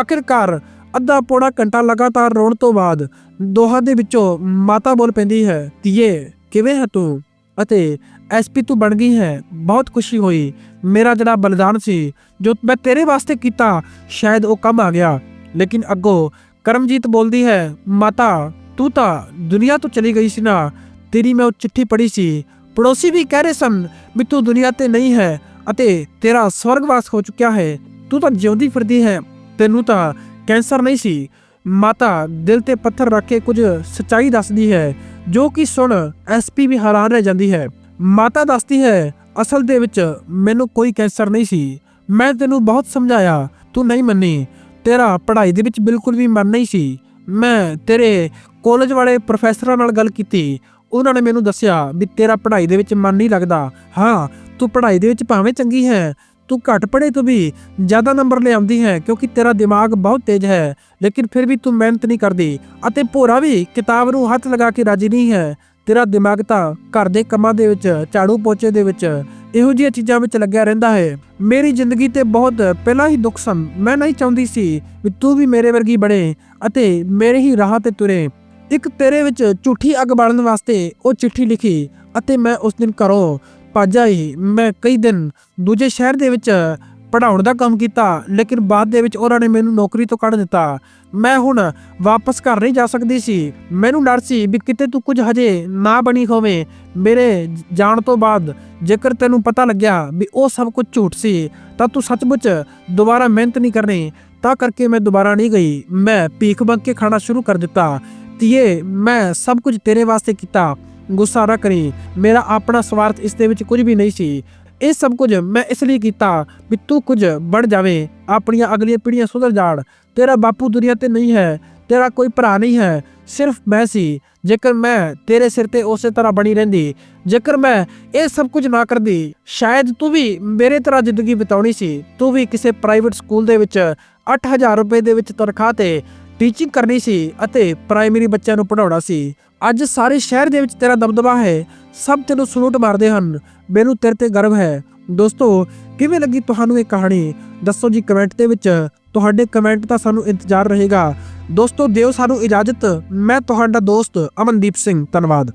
ਆਖਿਰਕਾਰ ਅੱਧਾ ਪੌੜਾ ਘੰਟਾ ਲਗਾਤਾਰ ਰੋਣ ਤੋਂ ਬਾਅਦ ਦੋਹਾਂ ਦੇ ਵਿੱਚੋਂ ਮਾਤਾ ਬੋਲ ਪੈਂਦੀ ਹੈ, ਧੀਏ, ਕਿਵੇਂ ਹੈ ਤੂੰ? ਅਤੇ ਐਸਪੀ ਤੂੰ ਬਣ ਗਈ ਹੈ, ਬਹੁਤ ਖੁਸ਼ੀ ਹੋਈ। ਮੇਰਾ ਜਿਹੜਾ ਬਲਿਦਾਨ ਸੀ, ਜੋ ਮੈਂ ਤੇਰੇ ਵਾਸਤੇ ਕੀਤਾ, ਸ਼ਾਇਦ ਉਹ ਕੰਮ ਆ ਗਿਆ। ਲੇਕਿਨ ਅੱਗੋਂ ਕਰਮਜੀਤ ਬੋਲਦੀ ਹੈ, ਮਾਤਾ, ਤੂੰ ਤਾਂ ਦੁਨੀਆ ਤੋਂ ਚਲੀ ਗਈ ਸੀ ਨਾ। ਤੇਰੀ ਮੈਂ ਉਹ ਚਿੱਠੀ ਪੜ੍ਹੀ ਸੀ। ਪੜੋਸੀ ਵੀ ਕਹਿ ਰਹੇ ਸਨ ਵੀ ਤੂੰ ਦੁਨੀਆ ਤੇ ਨਹੀਂ ਹੈ ਅਤੇ ਤੇਰਾ ਸਵਰਗਵਾਸ ਹੋ ਚੁੱਕਿਆ ਹੈ। ਤੂੰ ਤਾਂ ਜਿਉਂਦੀ ਫਿਰਦੀ ਹੈ। ਤੈਨੂੰ ਤਾਂ ਕੈਂਸਰ ਨਹੀਂ ਸੀ। ਮਾਤਾ ਦਿਲ ਤੇ ਪੱਥਰ ਰੱਖ ਕੇ ਕੁਝ ਸੱਚਾਈ ਦੱਸਦੀ ਹੈ, ਜੋ ਕਿ ਸੁਣ ਐਸਪੀ ਵੀ ਹੈਰਾਨ ਰਹਿ ਜਾਂਦੀ ਹੈ। ਮਾਤਾ ਦੱਸਦੀ ਹੈ, ਅਸਲ ਦੇ ਵਿੱਚ ਮੈਨੂੰ ਕੋਈ ਕੈਂਸਰ ਨਹੀਂ ਸੀ। ਮੈਂ ਤੈਨੂੰ ਬਹੁਤ ਸਮਝਾਇਆ, ਤੂੰ ਨਹੀਂ ਮੰਨੀ। ਤੇਰਾ ਪੜ੍ਹਾਈ ਦੇ ਵਿੱਚ ਬਿਲਕੁਲ ਵੀ ਮਨ ਨਹੀਂ ਸੀ। ਮੈਂ ਤੇਰੇ ਕਾਲਜ ਵਾਲੇ ਪ੍ਰੋਫੈਸਰਾਂ ਨਾਲ ਗੱਲ ਕੀਤੀ। ਉਹਨਾਂ ਨੇ ਮੈਨੂੰ ਦੱਸਿਆ ਵੀ ਤੇਰਾ ਪੜ੍ਹਾਈ ਦੇ ਵਿੱਚ ਮਨ ਨਹੀਂ ਲੱਗਦਾ। ਹਾਂ, ਤੂੰ ਪੜ੍ਹਾਈ ਦੇ ਵਿੱਚ ਭਾਵੇਂ ਚੰਗੀ ਹੈ, ਤੂੰ ਘੱਟ ਪੜ੍ਹੇ ਤੋਂ ਵੀ ਜ਼ਿਆਦਾ ਨੰਬਰ ਲਿਆਉਂਦੀ ਹੈ ਕਿਉਂਕਿ ਤੇਰਾ ਦਿਮਾਗ ਬਹੁਤ ਤੇਜ਼ ਹੈ, ਲੇਕਿਨ ਫਿਰ ਵੀ ਤੂੰ ਮਿਹਨਤ ਨਹੀਂ ਕਰਦੀ ਅਤੇ ਭੋਰਾ ਵੀ ਕਿਤਾਬ ਨੂੰ ਹੱਥ ਲਗਾ ਕੇ ਰਾਜੀ ਨਹੀਂ ਹੈ। ਤੇਰਾ ਦਿਮਾਗ ਤਾਂ ਘਰ ਦੇ ਕੰਮਾਂ ਦੇ ਵਿੱਚ, ਝਾੜੂ ਪੋਚੇ ਦੇ ਵਿੱਚ ਇਹੋ ਜਿਹੀਆਂ ਚੀਜ਼ਾਂ ਵਿੱਚ ਲੱਗਿਆ ਰਹਿੰਦਾ ਹੈ। ਮੇਰੀ ਜ਼ਿੰਦਗੀ ਤੇ ਬਹੁਤ ਪਹਿਲਾਂ ਹੀ ਦੁੱਖ ਸਨ। ਮੈਂ ਨਹੀਂ ਚਾਹੁੰਦੀ ਸੀ ਵੀ ਤੂੰ ਵੀ ਮੇਰੇ ਵਰਗੀ ਬਣੇ ਅਤੇ ਮੇਰੇ ਹੀ ਰਾਹ ਤੇ ਤੁਰੇ। ਇੱਕ ਤੇਰੇ ਵਿੱਚ ਝੂਠੀ ਅੱਗ ਬਾਲਣ ਵਾਸਤੇ ਉਹ ਚਿੱਠੀ ਲਿਖੀ ਅਤੇ ਮੈਂ ਉਸ ਦਿਨ ਘਰੋਂ ਭੱਜ ਹੀ ਮੈਂ ਕਈ ਦਿਨ ਦੂਜੇ ਸ਼ਹਿਰ ਦੇ ਵਿੱਚ ਪੜਾਉਣ ਦਾ ਕੰਮ ਕੀਤਾ, ਲੇਕਿਨ ਬਾਅਦ ਦੇ ਵਿੱਚ ਉਹਨਾਂ ਨੇ ਮੈਨੂੰ ਨੌਕਰੀ ਤੋਂ ਕੱਢ ਦਿੱਤਾ। ਮੈਂ ਹੁਣ ਵਾਪਸ ਘਰ ਨਹੀਂ ਜਾ ਸਕਦੀ ਸੀ। ਮੈਨੂੰ ਡਰ ਸੀ ਵੀ ਕਿਤੇ ਤੂੰ ਕੁਝ ਹਜੇ ਨਾ ਬਣੀ ਹੋਵੇ। ਮੇਰੇ ਜਾਣ ਤੋਂ ਬਾਅਦ ਜੇਕਰ ਤੈਨੂੰ ਪਤਾ ਲੱਗਿਆ ਵੀ ਉਹ ਸਭ ਕੁਝ ਝੂਠ ਸੀ, ਤਾਂ ਤੂੰ ਸੱਚਮੁੱਚ ਦੁਬਾਰਾ ਮਿਹਨਤ ਨਹੀਂ ਕਰਨੀ। ਤਾਂ ਕਰਕੇ ਮੈਂ ਦੁਬਾਰਾ ਨਹੀਂ ਗਈ। ਮੈਂ ਭੀਖ ਮੰਗ ਕੇ ਖਾਣਾ ਸ਼ੁਰੂ ਕਰ ਦਿੱਤਾ। ਧੀਏ, ਮੈਂ ਸਭ ਕੁਝ ਤੇਰੇ ਵਾਸਤੇ ਕੀਤਾ। ਗੁੱਸਾ ਨਾ ਕਰੀ। ਮੇਰਾ ਆਪਣਾ ਸਵਾਰਥ ਇਸ ਦੇ ਵਿੱਚ ਕੁਝ ਵੀ ਨਹੀਂ ਸੀ। ਇਹ ਸਭ ਕੁਝ ਮੈਂ ਇਸ ਲਈ ਕੀਤਾ ਵੀ ਤੂੰ ਕੁਝ ਬਣ ਜਾਵੇਂ। ਆਪਣੀਆਂ ਅਗਲੀਆਂ ਪੀੜ੍ਹੀਆਂ ਸੁਧਰ ਜਾਣ। ਤੇਰਾ ਬਾਪੂ ਦੁਨੀਆ ਤੇ ਨਹੀਂ ਹੈ। ਤੇਰਾ ਕੋਈ ਭਰਾ ਨਹੀਂ ਹੈ। ਸਿਰਫ ਮੈਂ ਸੀ। ਜੇਕਰ ਮੈਂ ਤੇਰੇ ਸਿਰ ਤੇ ਉਸੇ ਤਰ੍ਹਾਂ ਬਣੀ ਰਹਿੰਦੀ, ਜੇਕਰ ਮੈਂ ਇਹ ਸਭ ਕੁਝ ਨਾ ਕਰਦੀ, ਸ਼ਾਇਦ ਤੂੰ ਵੀ ਮੇਰੇ ਤਰ੍ਹਾਂ ਜ਼ਿੰਦਗੀ ਬਿਤਾਉਣੀ ਸੀ। ਤੂੰ ਵੀ ਕਿਸੇ ਪ੍ਰਾਈਵੇਟ ਸਕੂਲ ਦੇ ਵਿੱਚ 8000 ਰੁਪਏ ਦੇ ਵਿੱਚ ਤਨਖਾਹ ਤੇ ਟੀਚਿੰਗ ਕਰਨੀ ਸੀ ਅਤੇ ਪ੍ਰਾਇਮਰੀ ਬੱਚਿਆਂ ਨੂੰ ਪੜ੍ਹਾਉਣਾ ਸੀ। ਅੱਜ ਸਾਰੇ ਸ਼ਹਿਰ ਦੇ ਵਿੱਚ ਤੇਰਾ ਦਬਦਬਾ ਹੈ। ਸਭ ਤੈਨੂੰ ਸਲੂਟ ਮਾਰਦੇ ਹਨ। ਮੈਨੂੰ ਤੇਰੇ ਤੇ ਗਰਵ ਹੈ। ਦੋਸਤੋ, ਕਿਵੇਂ ਲੱਗੀ ਤੁਹਾਨੂੰ ਇਹ ਕਹਾਣੀ? ਦੱਸੋ ਜੀ ਕਮੈਂਟ ਦੇ ਵਿੱਚ। ਤੁਹਾਡੇ ਕਮੈਂਟ ਦਾ ਸਾਨੂੰ ਇੰਤਜ਼ਾਰ ਰਹੇਗਾ। ਦੋਸਤੋ, ਦਿਓ ਸਾਨੂੰ ਇਜਾਜ਼ਤ। ਮੈਂ ਤੁਹਾਡਾ ਦੋਸਤ ਅਮਨਦੀਪ ਸਿੰਘ। ਧੰਨਵਾਦ।